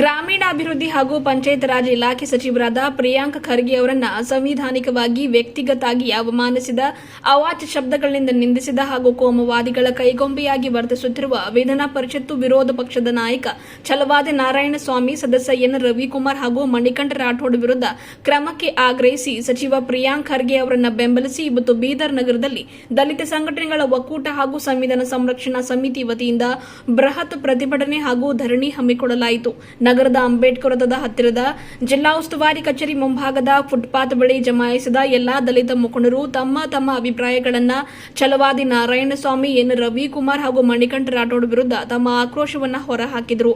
ಗ್ರಾಮೀಣಾಭಿವೃದ್ಧಿ ಹಾಗೂ ಪಂಚಾಯತ್ ರಾಜ್ ಇಲಾಖೆ ಸಚಿವರಾದ ಪ್ರಿಯಾಂಕ್ ಖರ್ಗೆ ಅವರನ್ನ ಸಂವಿಧಾನಿಕವಾಗಿ ವ್ಯಕ್ತಿಗತಾಗಿ ಅವಮಾನಿಸಿದ, ಅವಾಚ್ಯ ಶಬ್ದಗಳಿಂದ ನಿಂದಿಸಿದ ಹಾಗೂ ಕೋಮುವಾದಿಗಳ ಕೈಗೊಂಬೆಯಾಗಿ ವರ್ತಿಸುತ್ತಿರುವ ವಿಧಾನ ಪರಿಷತ್ತು ವಿರೋಧ ಪಕ್ಷದ ನಾಯಕ ಛಲವಾದಿ ನಾರಾಯಣಸ್ವಾಮಿ, ಸದಸ್ಯ ಎನ್ ರವಿಕುಮಾರ್ ಹಾಗೂ ಮಣಿಕಂಠ ರಾಠೋಡ್ ವಿರುದ್ಧ ಕ್ರಮಕ್ಕೆ ಆಗ್ರಹಿಸಿ ಸಚಿವ ಪ್ರಿಯಾಂಕ್ ಖರ್ಗೆ ಅವರನ್ನು ಬೆಂಬಲಿಸಿ ಇವತ್ತು ಬೀದರ್ ನಗರದಲ್ಲಿ ದಲಿತ ಸಂಘಟನೆಗಳ ಒಕ್ಕೂಟ ಹಾಗೂ ಸಂವಿಧಾನ ಸಂರಕ್ಷಣಾ ಸಮಿತಿ ವತಿಯಿಂದ ಬೃಹತ್ ಪ್ರತಿಭಟನೆ ಹಾಗೂ ಧರಣಿ ಹಮ್ಮಿಕೊಳ್ಳಲಾಯಿತು. ನಗರದ ಅಂಬೇಡ್ಕರ್ ವೃತ್ತದ ಹತ್ತಿರದ ಜಿಲ್ಲಾ ಉಸ್ತುವಾರಿ ಕಚೇರಿ ಮುಂಭಾಗದ ಫುಟ್ಪಾತ್ ಬಳಿ ಜಮಾಯಿಸಿದ ಎಲ್ಲಾ ದಲಿತ ಮುಖಂಡರು ತಮ್ಮ ತಮ್ಮ ಅಭಿಪ್ರಾಯಗಳನ್ನ ಛಲವಾದಿ ನಾರಾಯಣಸ್ವಾಮಿ, ಎನ್. ರವಿಕುಮಾರ್ ಹಾಗೂ ಮಣಿಕಂಠ ರಾಠೋಡ್ ವಿರುದ್ಧ ತಮ್ಮ ಆಕ್ರೋಶವನ್ನ ಹೊರಹಾಕಿದರು.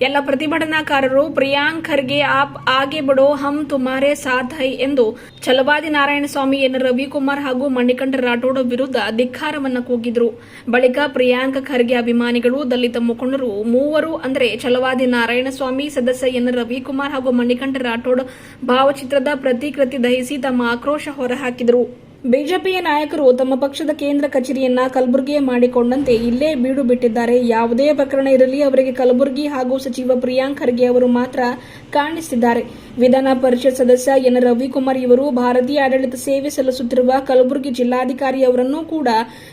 ಎಲ್ಲ ಪ್ರತಿಭಟನಾಕಾರರು ಪ್ರಿಯಾಂಕ್ ಖರ್ಗೆ ಆಪ್ ಆಗೆ ಬಿಡೋ ಹಮ್ ತುಮಾರೆ ಸಾಥ್ ಹೈ ಎಂದು ಛಲವಾದಿ ನಾರಾಯಣಸ್ವಾಮಿ ಎನ್ ರವಿಕುಮಾರ್ ಹಾಗೂ ಮಣಿಕಂಠ ರಾಠೋಡ್ ವಿರುದ್ಧ ಧಿಕ್ಕಾರವನ್ನು ಕೂಗಿದ್ರು. ಬಳಿಕ ಪ್ರಿಯಾಂಕ್ ಖರ್ಗೆ ಅಭಿಮಾನಿಗಳು, ದಲಿತ ಮುಖಂಡರು ಮೂವರು ಅಂದರೆ ಛಲವಾದಿ ನಾರಾಯಣಸ್ವಾಮಿ, ಸದಸ್ಯ ಎನ್ ರವಿಕುಮಾರ್ ಹಾಗೂ ಮಣಿಕಂಠ ರಾಠೋಡ್ ಭಾವಚಿತ್ರದ ಪ್ರತಿಕೃತಿ ದಹಿಸಿ ತಮ್ಮ ಆಕ್ರೋಶ ಹೊರಹಾಕಿದರು. ಬಿಜೆಪಿಯ ನಾಯಕರು ತಮ್ಮ ಪಕ್ಷದ ಕೇಂದ್ರ ಕಚೇರಿಯನ್ನ ಕಲಬುರಗಿಯೇ ಮಾಡಿಕೊಂಡಂತೆ ಇಲ್ಲೇ ಬೀಡು ಬಿಟ್ಟಿದ್ದಾರೆ ಯಾವುದೇ ಪ್ರಕರಣ ಇರಲಿ, ಅವರಿಗೆ ಕಲಬುರಗಿ ಹಾಗೂ ಸಚಿವ ಪ್ರಿಯಾಂಕ್ ಖರ್ಗೆ ಅವರು ಮಾತ್ರ ಕಾಣಿಸಿದ್ದಾರೆ. ವಿಧಾನ ಪರಿಷತ್ ಸದಸ್ಯ ಎನ್. ರವಿಕುಮಾರ್ ಇವರು ಭಾರತೀಯ ಆಡಳಿತ ಸೇವೆ ಸಲ್ಲಿಸುತ್ತಿರುವ ಕಲಬುರಗಿ ಜಿಲ್ಲಾಧಿಕಾರಿ ಅವರನ್ನೂ ಕೂಡ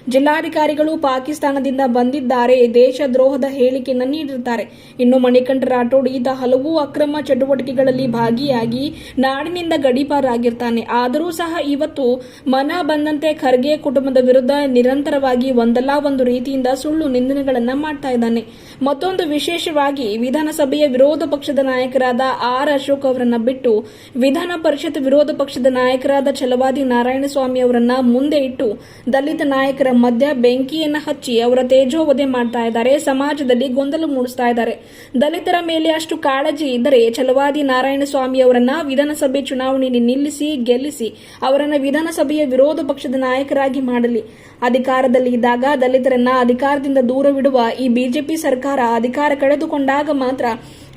ಜಿಲ್ಲಾಧಿಕಾರಿಗಳು ಪಾಕಿಸ್ತಾನದಿಂದ ಬಂದಿದ್ದಾರೆ. ದೇಶದ್ರೋಹದ ಹೇಳಿಕೆಯನ್ನು ನೀಡಿರುತ್ತಾರೆ. ಇನ್ನು ಮಣಿಕಂಠ ರಾಠೋಡ್ ಈತ ಹಲವು ಅಕ್ರಮ ಚಟುವಟಿಕೆಗಳಲ್ಲಿ ಭಾಗಿಯಾಗಿ ನಾಡಿನಿಂದ ಗಡೀಪಾರಾಗಿರ್ತಾನೆ. ಆದರೂ ಸಹ ಇವತ್ತು ಮನ ಬಂದಂತೆ ಖರ್ಗೆ ಕುಟುಂಬದ ವಿರುದ್ಧ ನಿರಂತರವಾಗಿ ಒಂದಲ್ಲ ಒಂದು ರೀತಿಯಿಂದ ಸುಳ್ಳು ನಿಂದನೆಗಳನ್ನು ಮಾಡ್ತಾ ಇದ್ದಾನೆ. ಮತ್ತೊಂದು ವಿಶೇಷವಾಗಿ ವಿಧಾನಸಭೆಯ ವಿರೋಧ ಪಕ್ಷದ ನಾಯಕರಾದ ಆರ್ ಅಶೋಕ್ ಅವರನ್ನ ಬಿಟ್ಟು ವಿಧಾನ ಪರಿಷತ್ ವಿರೋಧ ಪಕ್ಷದ ನಾಯಕರಾದ ಛಲವಾದಿ ನಾರಾಯಣಸ್ವಾಮಿ ಅವರನ್ನ ಮುಂದೆ ಇಟ್ಟು ದಲಿತ ನಾಯಕರ ಮಧ್ಯ ಬೆಂಕಿಯನ್ನು ಹಚ್ಚಿ ಅವರ ತೇಜೋವಧೆ ಮಾಡ್ತಾ ಇದ್ದಾರೆ. ಸಮಾಜದಲ್ಲಿ ಗೊಂದಲ ಮೂಡಿಸ್ತಾ ಇದ್ದಾರೆ. ದಲಿತರ ಮೇಲೆ ಅಷ್ಟು ಕಾಳಜಿ ಇದ್ದರೆ ಛಲವಾದಿ ನಾರಾಯಣಸ್ವಾಮಿ ಅವರನ್ನ ವಿಧಾನಸಭೆ ಚುನಾವಣೆಯಲ್ಲಿ ನಿಲ್ಲಿಸಿ, ಗೆಲ್ಲಿಸಿ ಅವರನ್ನ ವಿಧಾನಸಭೆಯ ವಿರೋಧ ಪಕ್ಷದ ನಾಯಕರಾಗಿ ಮಾಡಲಿ. ಅಧಿಕಾರದಲ್ಲಿ ಇದ್ದಾಗ ದಲಿತರನ್ನ ಅಧಿಕಾರದಿಂದ ದೂರವಿಡುವ ಈ ಬಿಜೆಪಿ ಸರ್ಕಾರ ಅಧಿಕಾರ ಕಳೆದುಕೊಂಡಾಗ ಮಾತ್ರ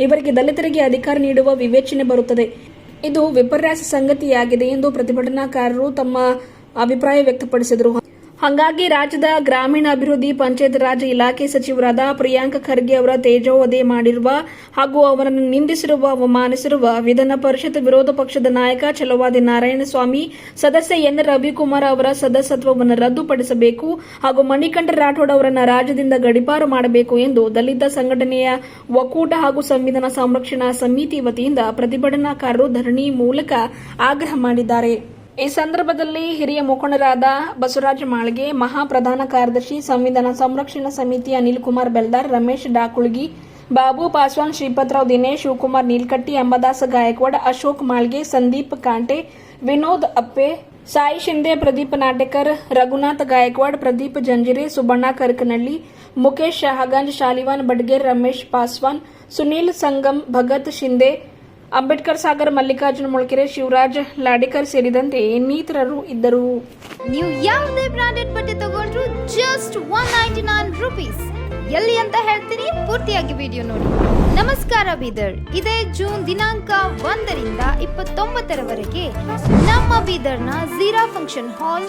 ಇವರಿಗೆ ದಲಿತರಿಗೆ ಅಧಿಕಾರ ನೀಡುವ ವಿವೇಚನೆ ಬರುತ್ತದೆ. ಇದು ವಿಪರ್ಯಾಸ ಸಂಗತಿಯಾಗಿದೆ ಎಂದು ಪ್ರತಿಭಟನಾಕಾರರು ತಮ್ಮ ಅಭಿಪ್ರಾಯ ವ್ಯಕ್ತಪಡಿಸಿದರು. ಹಾಗಾಗಿ ರಾಜ್ಯದ ಗ್ರಾಮೀಣಾಭಿವೃದ್ಧಿ ಪಂಚಾಯತ್ ರಾಜ್ ಇಲಾಖೆ ಸಚಿವರಾದ ಪ್ರಿಯಾಂಕ ಖರ್ಗೆ ಅವರ ತೇಜೋವಧೆ ಮಾಡಿರುವ ಹಾಗೂ ಅವರನ್ನು ನಿಂದಿಸಿರುವ ಅವಮಾನಿಸಿರುವ ವಿಧಾನ ಪರಿಷತ್ ವಿರೋಧ ಪಕ್ಷದ ನಾಯಕ ಛಲವಾದಿ ನಾರಾಯಣಸ್ವಾಮಿ ಸದಸ್ಯ ಎನ್ ರವಿಕುಮಾರ್ ಅವರ ಸದಸ್ಯತ್ವವನ್ನು ರದ್ದುಪಡಿಸಬೇಕು ಹಾಗೂ ಮಣಿಕಂಠ ರಾಠೋಡ್ ಅವರನ್ನು ರಾಜ್ಯದಿಂದ ಗಡಿಪಾರು ಮಾಡಬೇಕು ಎಂದು ದಲಿತ ಸಂಘಟನೆಯ ಒಕ್ಕೂಟ ಹಾಗೂ ಸಂವಿಧಾನ ಸಂರಕ್ಷಣಾ ಸಮಿತಿ ವತಿಯಿಂದ ಪ್ರತಿಭಟನಾಕಾರರು ಧರಣಿ ಮೂಲಕ ಆಗ್ರಹ ಮಾಡಿದ್ದಾರೆ. ಈ ಸಂದರ್ಭದಲ್ಲಿ ಹಿರಿಯ ಮುಖಂಡರಾದ ಬಸವರಾಜ ಮಾಳ್ಗೆ ಮಹಾಪ್ರಧಾನ ಕಾರ್ಯದರ್ಶಿ ಸಂವಿಧಾನ ಸಂರಕ್ಷಣಾ ಸಮಿತಿ ಅನಿಲ್ ಕುಮಾರ್ ಬೆಲ್ದಾರ್, ರಮೇಶ್ ಡಾಕುಳ್ಗಿ, ಬಾಬು ಪಾಸ್ವಾನ್, ಶ್ರೀಪತ್ರಾವ್ ದಿನೇಶ್, ಶಿವಕುಮಾರ್ ನೀಲ್ಕಟ್ಟಿ, ಅಂಬದಾಸ ಗಾಯಕ್ವಾಡ್, ಅಶೋಕ್ ಮಾಳ್ಗೆ, ಸಂದೀಪ್ ಕಾಂಟೆ, ವಿನೋದ್ ಅಪ್ಪೆ, ಸಾಯಿ ಶಿಂದೆ, ಪ್ರದೀಪ್ ನಾಟೇಕರ್, ರಘುನಾಥ್ ಗಾಯಕ್ವಾಡ್, ಪ್ರದೀಪ್ ಜಂಜಿರೆ, ಸುಬಣ್ಣ ಕರ್ಕನಳ್ಳಿ ಮುಖೇಶ್ ಶಹಗಂಜ್, ಶಾಲಿವಾನ್ ಬಡ್ಗೇರ್, ರಮೇಶ್ ಪಾಸ್ವಾನ್, ಸುನೀಲ್ ಸಂಗಮ್, ಭಗತ್ ಶಿಂದೆ ಅಂಬೇಡ್ಕರ್ ಸಾಗರ್, ಮಲ್ಲಿಕಾರ್ಜುನ ಮೊಳಕೆರೆ, ಶಿವರಾಜ್ ಲಾಡಿಕರ್ ಸೇರಿದಂತೆ ಇನ್ನಿತರರು ಇದ್ದರು. ನೀವು ಯಾವುದೇ ಬ್ರಾಂಡೆಡ್ ಬಟ್ಟೆ ತಗೊಂಡ್ರು just one ninety nine rupees ಎಲ್ಲಿ ಅಂತ ಹೇಳ್ತೀನಿ ಪೂರ್ತಿಯಾಗಿ ವಿಡಿಯೋ ನೋಡಿ. ನಮಸ್ಕಾರ ಬೀದರ್. ಇದೇ ಜೂನ್ ದಿನಾಂಕ ಒಂದರಿಂದ ಇಪ್ಪತ್ತೊಂಬತ್ತರವರೆಗೆ ನಮ್ಮ ಬೀದರ್ನ Jeera function hall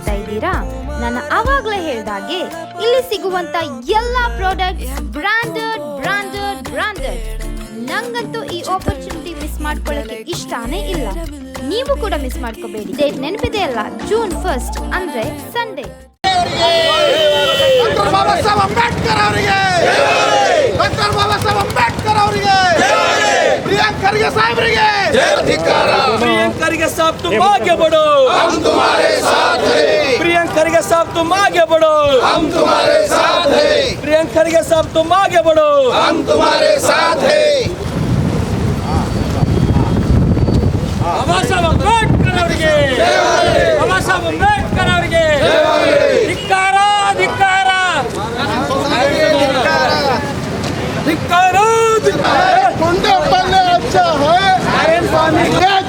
ಮಾಡ್ತಾ ಇದ್ದೀರಾ? ನಾನು ಆವಾಗಲೇ ಹೇಳಿದಾಗೆ ಇಲ್ಲಿ ಸಿಗುವಂತ ಎಲ್ಲ ಪ್ರಾಡಕ್ಟ್ ಬ್ರಾಂಡೆಡ್ ಬ್ರಾಂಡೆಡ್ ಬ್ರಾಂಡೆಡ್ ನಂಗಂತೂ ಈ ಆಪರ್ಚುನಿಟಿ ಮಿಸ್ ಮಾಡ್ಕೊಳ್ಳೋಕೆ ಇಷ್ಟಾನೇ ಇಲ್ಲ. ನೀವು ಕೂಡ ಮಿಸ್ ಮಾಡ್ಕೋಬೇಡಿ. ಡೇಟ್ ನೆನಪಿದೆ ಅಲ್ಲ? ಜೂನ್ ಫಸ್ಟ್ ಅಂದ್ರೆ ಸಂಡೇ ಅಂಬೇಡ್ಕರ್ ಅವರಿಗೆ! ಡಾಕ್ಟರ್ ಸಾಹೇಬರಿಗೆ! ಅಧಿಕಾರ! साहब तुम आगे बढ़ो। हम तुम्हारे साथ हैं। प्रियंक खरगे साहब तुम आगे बढ़ो। हम तुम्हारे साथ हैं। प्रियंक खरगे साहब तुम आगे बढ़ो। हम तुम्हारे साथ हैं।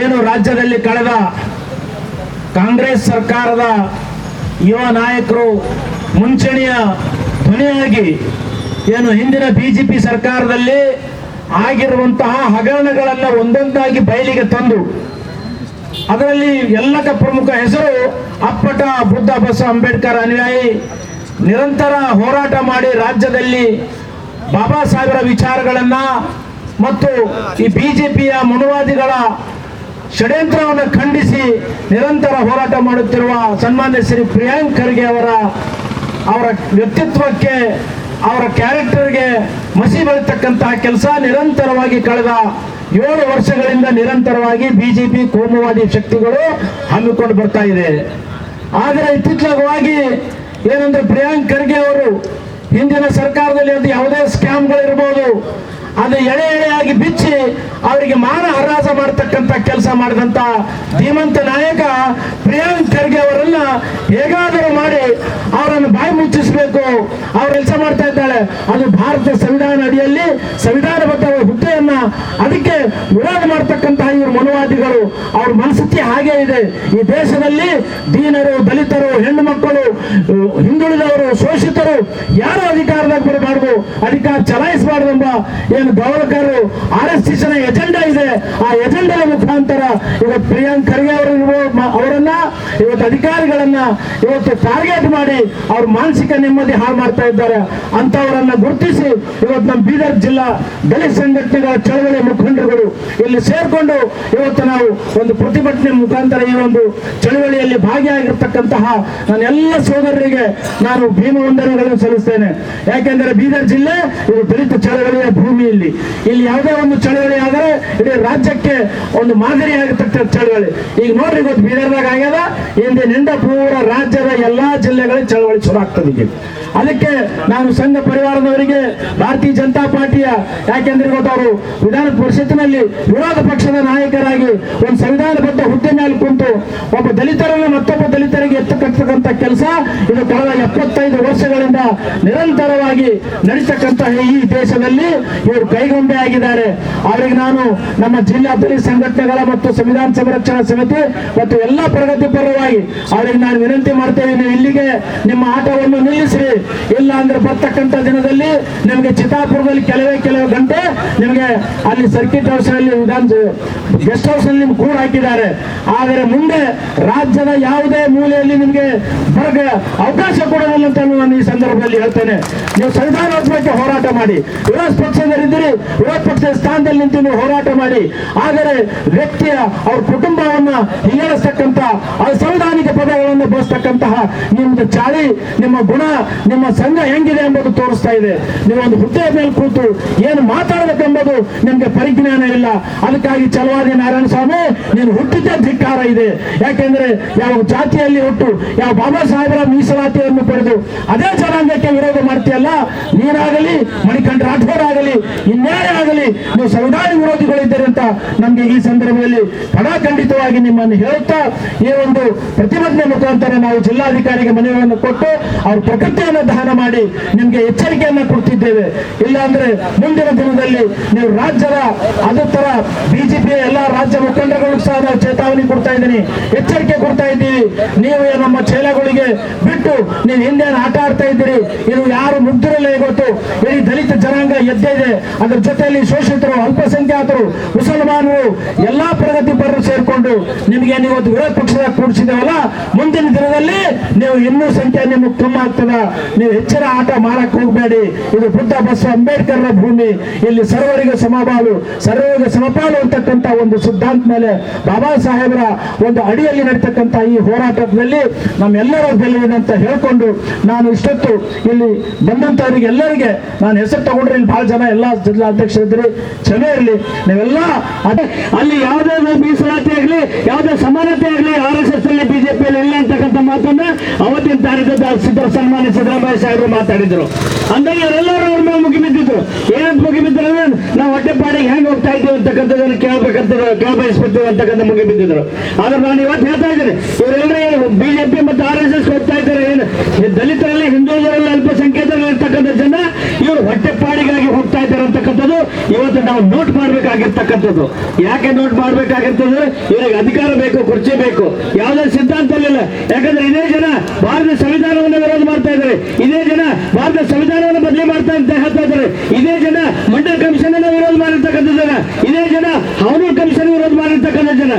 ಏನು ರಾಜ್ಯದಲ್ಲಿ ಕಳೆದ ಕಾಂಗ್ರೆಸ್ ಸರ್ಕಾರದ ಯುವ ನಾಯಕರು ಮುಂಚೂಣಿಯ ಧ್ವನಿಯಾಗಿ ಏನು ಹಿಂದಿನ ಬಿಜೆಪಿ ಸರ್ಕಾರದಲ್ಲಿ ಆಗಿರುವಂತಹ ಹಗರಣಗಳನ್ನ ಒಂದೊಂದಾಗಿ ಬಯಲಿಗೆ ತಂದು ಅದರಲ್ಲಿ ಎಲ್ಲಕ ಪ್ರಮುಖ ಹೆಸರು ಅಪ್ಪಟ ಬುದ್ಧ ಬಸವ ಅಂಬೇಡ್ಕರ್ ಅನುಯಾಯಿ. ನಿರಂತರ ಹೋರಾಟ ಮಾಡಿ ರಾಜ್ಯದಲ್ಲಿ ಬಾಬಾ ಸಾಹೇಬರ ವಿಚಾರಗಳನ್ನ ಮತ್ತು ಈ ಬಿಜೆಪಿಯ ಮನುವಾದಿಗಳ ಷಡ್ಯಂತ್ರವನ್ನು ಖಂಡಿಸಿ ನಿರಂತರ ಹೋರಾಟ ಮಾಡುತ್ತಿರುವ ಸನ್ಮಾನ್ಯ ಶ್ರೀ ಪ್ರಿಯಾಂಕ್ ಖರ್ಗೆ ಅವರ ಅವರ ವ್ಯಕ್ತಿತ್ವಕ್ಕೆ, ಅವರ ಕ್ಯಾರೆಕ್ಟರ್ಗೆ ಮಸಿ ಬೆಳತಕ್ಕಂತಹ ಕೆಲಸ ನಿರಂತರವಾಗಿ ಕಳೆದ ಏಳು ವರ್ಷಗಳಿಂದ ನಿರಂತರವಾಗಿ ಬಿಜೆಪಿ ಕೋಮುವಾದಿ ಶಕ್ತಿಗಳು ಹಮ್ಮಿಕೊಂಡು ಬರ್ತಾ ಇದೆ. ಆದರೆ ಇತ್ತಿತ್ತಲಾಗಿ ಏನಂದ್ರೆ ಪ್ರಿಯಾಂಕ್ ಖರ್ಗೆ ಅವರು ಹಿಂದಿನ ಸರ್ಕಾರದಲ್ಲಿ ಅದು ಯಾವುದೇ ಸ್ಕ್ಯಾಮ್ಗಳಿರ್ಬೋದು, ಅದು ಎಳೆ ಎಳೆಯಾಗಿ ಬಿಚ್ಚಿ ಅವರಿಗೆ ಮಾನ ಹರಾಜ ಮಾಡತಕ್ಕಂತ ಕೆಲಸ ಮಾಡಿದಂತ ಧೀಮಂತ ನಾಯಕ ಪ್ರಿಯಾಂಕ್ ಖರ್ಗೆ ಅವರನ್ನ ಹೇಗಾದರೂ ಮಾಡಿ ಅವರನ್ನು ಬಾಯಿ ಮುಚ್ಚಿಸಬೇಕು. ಅವ್ರು ಕೆಲಸ ಮಾಡ್ತಾ ಇದ್ದಾಳೆ. ಅದು ಭಾರತ ಸಂವಿಧಾನ ಅಡಿಯಲ್ಲಿ ಸಂವಿಧಾನಬದ್ಧ ಹುದ್ದೆಯನ್ನ ಅದಕ್ಕೆ ವಿರೋಧ ಮಾಡ್ತಕ್ಕಂತಹ ಇವರು ಮನುವಾದಿಗಳು. ಅವ್ರ ಮನಸ್ಥಿತಿ ಹಾಗೆ ಇದೆ. ಈ ದೇಶದಲ್ಲಿ ದೀನರು, ದಲಿತರು, ಹೆಣ್ಣು ಮಕ್ಕಳು, ಹಿಂದುಳಿದವರು, ಶೋಷಿತರು ಯಾರು ಅಧಿಕಾರದಾಗ ಬರಬಾರ್ದು? ಅಧಿಕಾರ ಚಲಾಯಿಸಬಾರ್ದು ಎಂಬ ಏನು ಗೌರವಕಾರರು ಆರ್ ಎಸ್ ಎಜೆಂಡಾ ಇದೆ. ಆ ಎಜೆಂಡಾ ಮುಖಾಂತರ ಇವತ್ತು ಪ್ರಿಯಾಂಕ್ ಖರ್ಗೆ ಅವರು ಅವರನ್ನ ಇವತ್ತು ಅಧಿಕಾರಿಗಳನ್ನ ಇವತ್ತು ಟಾರ್ಗೆಟ್ ಮಾಡಿ ಅವ್ರ ಮಾನಸಿಕ ನೆಮ್ಮದಿ ಹಾಳು ಮಾಡ್ತಾ ಇದ್ದಾರೆ. ಅಂತವರನ್ನ ಗುರುತಿಸಿ ಇವತ್ತು ನಮ್ಮ ಬೀದರ್ ಜಿಲ್ಲಾ ದಲಿತ ಸಂಘಟನೆಗಳ ಚಳವಳಿ ಮುಖಂಡರುಗಳು ಇಲ್ಲಿ ಸೇರ್ಕೊಂಡು ಇವತ್ತು ನಾವು ಒಂದು ಪ್ರತಿಭಟನೆ ಮುಖಾಂತರ ಈ ಒಂದು ಚಳವಳಿಯಲ್ಲಿ ಭಾಗಿಯಾಗಿರ್ತಕ್ಕಂತಹ ನನ್ನ ಎಲ್ಲ ಸೋದರರಿಗೆ ನಾನು ಭೀಮ ವಂದನೆಗಳನ್ನು ಸಲ್ಲಿಸ್ತೇನೆ. ಯಾಕೆಂದರೆ ಬೀದರ್ ಜಿಲ್ಲೆ ಇದು ದಲಿತ ಚಳವಳಿಯ ಭೂಮಿ ಇಲ್ಲಿ. ಇಲ್ಲಿ ಯಾವುದೇ ಒಂದು ಚಳವಳಿ ಆದರೆ ಇಡೀ ರಾಜ್ಯಕ್ಕೆ ಒಂದು ಮಾದರಿಯಾಗಿರ್ತಕ್ಕ ಚಳವಳಿ. ಈಗ ನೋಡ್ರಿ ಇವತ್ತು ಬೀದರ್ದಾಗ ಆಗ್ಯದ ಇಂದಿನಿಂದ ಪೂರ ರಾಜ್ಯದ ಎಲ್ಲಾ ಜಿಲ್ಲೆಗಳ ಚಳವಳಿ ಶುರು ಆಗ್ತದೆ ಈಗ. ಅದಕ್ಕೆ ನಾನು ಸಂಘ ಪರಿವಾರದವರಿಗೆ ಭಾರತೀಯ ಜನತಾ ಪಾರ್ಟಿಯ ಯಾಕೆಂದ್ರೆ ಇವತ್ತು ಅವರು ವಿಧಾನ ಪರಿಷತ್ತಿನಲ್ಲಿ ವಿರೋಧ ಪಕ್ಷದ ನಾಯಕರಾಗಿ ಒಂದು ಸಂವಿಧಾನಬದ್ಧ ಹುದ್ದೆ ಮೇಲೆ ಕುಂತು ಒಬ್ಬ ದಲಿತರನ್ನು ಮತ್ತೊಬ್ಬ ದಲಿತರಿಗೆ ಎತ್ತಕ್ಕಂತ ಕೆಲಸ ಇದು ಕಳೆದ ಎಪ್ಪತ್ತೈದು ವರ್ಷಗಳಿಂದ ನಿರಂತರವಾಗಿ ನಡೀತಕ್ಕಂತಹ ಈ ದೇಶದಲ್ಲಿ ಇವರು ಕೈಗೊಂಬೆ ಆಗಿದ್ದಾರೆ. ಅವರಿಗೆ ನಾನು ನಮ್ಮ ಜಿಲ್ಲಾ ದಲಿತ ಸಂಘಟನೆಗಳ ಮತ್ತು ಸಂವಿಧಾನ ಸಂರಕ್ಷಣಾ ಸಮಿತಿ ಮತ್ತು ಎಲ್ಲ ಪ್ರಗತಿ ಪರವಾಗಿ ಅವರಿಗೆ ನಾನು ವಿನಂತಿ ಮಾಡ್ತೇವೆ ಇಲ್ಲಿಗೆ ನಿಮ್ಮ ಆಟವನ್ನು ನಿಲ್ಲಿಸ್ರಿ. ಇಲ್ಲ ಅಂದ್ರೆ ಬರ್ತಕ್ಕಂಥ ದಿನದಲ್ಲಿ ನಿಮಗೆ ಚಿತ್ತಾಪುರದಲ್ಲಿ ಕೆಲವೇ ಕೆಲವು ಗಂಟೆ ನಿಮಗೆ ಅಲ್ಲಿ ಸರ್ಕಿಟ್ ಹೌಸ್ನಲ್ಲಿ ವಿಧಾನ ಗೆಸ್ಟ್ ಹೌಸ್ ನಿಮ್ಗೆ ಕೂಡ ಹಾಕಿದ್ದಾರೆ. ಆದರೆ ಮುಂದೆ ರಾಜ್ಯದ ಯಾವುದೇ ಮೂಲೆಯಲ್ಲಿ ನಿಮಗೆ ಬರಗ ಅವಕಾಶ ಕೊಡೋದಿಲ್ಲ ಅಂತ ನಾನು ಈ ಸಂದರ್ಭದಲ್ಲಿ ಹೇಳ್ತೇನೆ. ನೀವು ಸಂವಿಧಾನೋತ್ಸವಕ್ಕೆ ಹೋರಾಟ ಮಾಡಿ. ವಿರೋಧ ಪಕ್ಷದಲ್ಲಿದ್ದೀರಿ, ವಿರೋಧ ಪಕ್ಷದ ಸ್ಥಾನದಲ್ಲಿ ನಿಂತು ನೀವು ಹೋರಾಟ ಮಾಡಿ. ಆದರೆ ವ್ಯಕ್ತಿಯ ಅವ್ರ ಕುಟುಂಬವನ್ನ ಹೀಯಾಳಿಸ್ತಕ್ಕಂಥ ಅಸಂವಿಧಾನಿಕ ಪದಗಳನ್ನು ಬಳಸ್ತಕ್ಕಂತಹ ನಿಮ್ದು ಚಾಳಿ, ನಿಮ್ಮ ಗುಣ ನಿಮ್ಮ ಸಂಘ ಹೆಂಗಿದೆ ಎಂಬುದು ತೋರಿಸ್ತಾ ಇದೆ. ನೀವು ಒಂದು ಹುದ್ದೆಯ ಮೇಲೆ ಕೂತು ಏನು ಮಾತಾಡಬೇಕೆಂಬುದು ನಿಮಗೆ ಪರಿಜ್ಞಾನ ಇಲ್ಲ. ಅದಕ್ಕಾಗಿ ಚಲವಾದಿ ನಾರಾಯಣ ಸ್ವಾಮಿ, ನೀನು ಹುಟ್ಟಿದ್ದೇ ಧಿಕ್ಕಾರ ಇದೆ. ಯಾಕೆಂದ್ರೆ ಯಾವ ಜಾತಿಯಲ್ಲಿ ಹುಟ್ಟು, ಯಾವ ಬಾಬಾ ಸಾಹೇಬರ ಮೀಸಲಾತಿಯನ್ನು ಪಡೆದು ಅದೇ ಜನಾಂಗಕ್ಕೆ ವಿರೋಧ ಮಾಡ್ತೀಯಲ್ಲ, ನೀನಾಗಲಿ, ಮಣಿಕಂಠ ರಾಠೋರ್ ಆಗಲಿ, ಇನ್ಯಾರೇ ಆಗಲಿ, ನೀವು ಸಂವಿಧಾನ ವಿರೋಧಿಗಳಿದ್ದೀರಿ ಅಂತ ನಮ್ಗೆ ಈ ಸಂದರ್ಭದಲ್ಲಿ ಖಡಾಖಂಡಿತವಾಗಿ ನಿಮ್ಮನ್ನು ಹೇಳುತ್ತಾ, ಈ ಒಂದು ಪ್ರತಿಭಟನೆ ಮುಖಾಂತರ ನಾವು ಜಿಲ್ಲಾಧಿಕಾರಿಗೆ ಮನವಿಯನ್ನು ಕೊಟ್ಟು, ಅವ್ರ ಪ್ರಕೃತಿಯನ್ನು ದಹನ ಮಾಡಿ ನಿಮ್ಗೆ ಎಚ್ಚರಿಕೆಯನ್ನ ಕೊಡ್ತಿದ್ದೇವೆ. ಇಲ್ಲಾಂದ್ರೆ ಮುಂದಿನ ದಿನದಲ್ಲಿ ನೀವು ರಾಜ್ಯದ ಅದೇ ತರ ಬಿಜೆಪಿಯ ಎಲ್ಲ ರಾಜ್ಯ ಮುಖಂಡಗಳು ಸಹ ನಾವು ಚೇತಾವಣಿ ಕೊಡ್ತಾ ಇದ್ದೀನಿ. ಎಚ್ಚರಿಕೆ ಕೊಡ್ತಾ ಇದ್ದೀವಿ. ನೀವು ನಮ್ಮ ಚೇಲಗಳಿಗೆ ಬಿಟ್ಟು ನೀವು ಹಿಂದೆ ಆಟ ಆಡ್ತಾ ಇದ್ದೀರಿ. ಇದು ಯಾರು ಮುಗ್ದಿರಲ್ಲ ಗೊತ್ತು. ಇಡೀ ದಲಿತ ಜನಾಂಗ ಎದ್ದೇ ಇದೆ. ಅದ್ರ ಜೊತೆಯಲ್ಲಿ ಶೋಷಿತರು, ಅಲ್ಪಸಂಖ್ಯಾತರು, ಮುಸಲ್ಮಾನರು, ಎಲ್ಲಾ ಪ್ರಗತಿಪರರು ಸೇರ್ಕೊಂಡು ನಿಮಗೆ ಇವತ್ತು ವಿರೋಧ ಪಕ್ಷದ ಕೂಡಿಸಿದೇವಲ್ಲ? ಮುಂದಿನ ದಿನದಲ್ಲಿ ನೀವು ಇನ್ನೂ ಸಂಖ್ಯೆ ನಿಮಗೆ ಕಮ್ಮ ಆಗ್ತದ ನೀವು ಹೆಚ್ಚಿನ ಆಟ ಮಾಡಕ್ ಹೋಗಬೇಡಿ. ಇದು ಬುದ್ಧ, ಬಸವ ಅಂಬೇಡ್ಕರ್ ಭೂಮಿ. ಇಲ್ಲಿ ಸರ್ವರಿಗೆ ಸಮಬಾಳು ಸರ್ವರಿಗೆ ಸಮಪಾಲು ಅಂತಕ್ಕಂಥ ಒಂದು ಸಿದ್ಧಾಂತ ಮೇಲೆ ಬಾಬಾ ಸಾಹೇಬರ ಒಂದು ಅಡಿಯಲ್ಲಿ ನಡೀತಕ್ಕಂಥ ಈ ಹೋರಾಟದಲ್ಲಿ ನಮ್ಮೆಲ್ಲರ ಗೆಲುವಿನ ಅಂತ ಹೇಳ್ಕೊಂಡು ನಾನು ಇಷ್ಟೊತ್ತು ಇಲ್ಲಿ ಬಂದಂತವರಿಗೆ ಎಲ್ಲರಿಗೆ ನಾನು ಹೆಸರು ತಗೊಂಡ್ರೆ ಇಲ್ಲಿ ಬಹಳ ಜನ ಎಲ್ಲ ಜಿಲ್ಲಾಧ್ಯಕ್ಷರಿದ್ರಿ ಕ್ಷಮೆ ಇರಲಿ. ನೀವೆಲ್ಲ ಅಲ್ಲಿ ಯಾವುದೇ ಮೀಸಲಾತಿ ಆಗಲಿ, ಯಾವುದೇ ಸಮಾನತೆ ಆಗಲಿ ಆರ್ ಎಸ್ ಎಸ್ ಅಲ್ಲಿ ಬಿಜೆಪಿಯಲ್ಲಿ ಇಲ್ಲ ಅಂತಕ್ಕಂಥ ಮಾತನ್ನ ಅವತ್ತಿನ ತಾರೀಕು ಸಿದ್ದರ ಸನ್ಮಾನ್ಯ ಸಿದ್ದರಾಮಯ್ಯ ಸಾಹೇಬರು ಮಾತಾಡಿದ್ರು. ಅಂದ್ರೆ ಎಲ್ಲರೂ ಅವ್ರ ಮೇಲೆ ಮುಗಿಬಿದ್ದಿದ್ರು ಏನಂತ ಮುಗಿ ಅಂದ್ರೆ ನಾವು ಹೊಟ್ಟೆಪಾಡಿಗೆ ಹೆಂಗ್ ಹೋಗ್ತಾ ಇದ್ದೀವಿ ಅಂತಕ್ಕಂಥದ್ದನ್ನು ಕೇಳ್ಬೇಕಂತ ಕೇಳಬಯಸ್ಬಿಡ್ತೀವಿ ಅಂತಕ್ಕಂಥ ಮುಗಿಬಿದ್ದಿದ್ರು ಆದ್ರೆ ನಾನು ಇವತ್ತು ಹೇಳ್ತಾ ಇದ್ದೀನಿ, ಇವರೆಲ್ಲರೂ ಬಿಜೆಪಿ ಮತ್ತು ಆರ್ ಎಸ್ ಎಸ್ ಹೋಗ್ತಾ ಇದ್ದಾರೆ ಏನು? ದಲಿತರಲ್ಲಿ ಹಿಂದೂಗಳಲ್ಲಿ ಅಲ್ಪಸಂಖ್ಯಾತರಲ್ಲಿ ಇರ್ತಕ್ಕಂಥ ಜನ ಇವರು ಹೊಟ್ಟೆಪಾಡಿಗಾಗಿ ಹೋಗ್ತಾ ಇದ್ದಾರೆ ಅಂತಕ್ಕಂಥದ್ದು ಇವತ್ತು ನಾವು ನೋಟ್ ಮಾಡ್ಬೇಕಾಗಿರ್ತಕ್ಕಂಥದ್ದು. ಯಾಕೆ ನೋಟ್ ಮಾಡ್ಬೇಕಾಗಿರ್ತದೆ? ಇವರಿಗೆ ಅಧಿಕಾರ ಬೇಕು, ಕುರ್ಚಿ ಬೇಕು. ಯಾವುದೇ ಸಿದ್ಧಾಂತ ಇಲ್ಲ. ಯಾಕಂದ್ರೆ ಇದೇ ಜನ ಭಾರತ ಸಂವಿಧಾನವನ್ನು ವಿರೋಧ ಮಾಡ್ತಾ ಇದ್ದಾರೆ. ಇದೇ ಜನ ಭಾರತ ಸಂವಿಧಾನವನ್ನು ಬದಲಿ ಮಾಡ್ತಾ ಹೇಳ್ತಾ ಇದ್ದಾರೆ ಇದೇ ಜನ ಮಂಡಲ್ ಕಮಿಷನ್ ಅನ್ನು ವಿರೋಧ ಮಾಡಿರ್ತಕ್ಕಂಥ ಜನ, ಇದೇ ಜನ ಅವರು ಕಮಿಷನ್ ವಿರೋಧ ಮಾಡಿರ್ತಕ್ಕಂಥ ಜನ,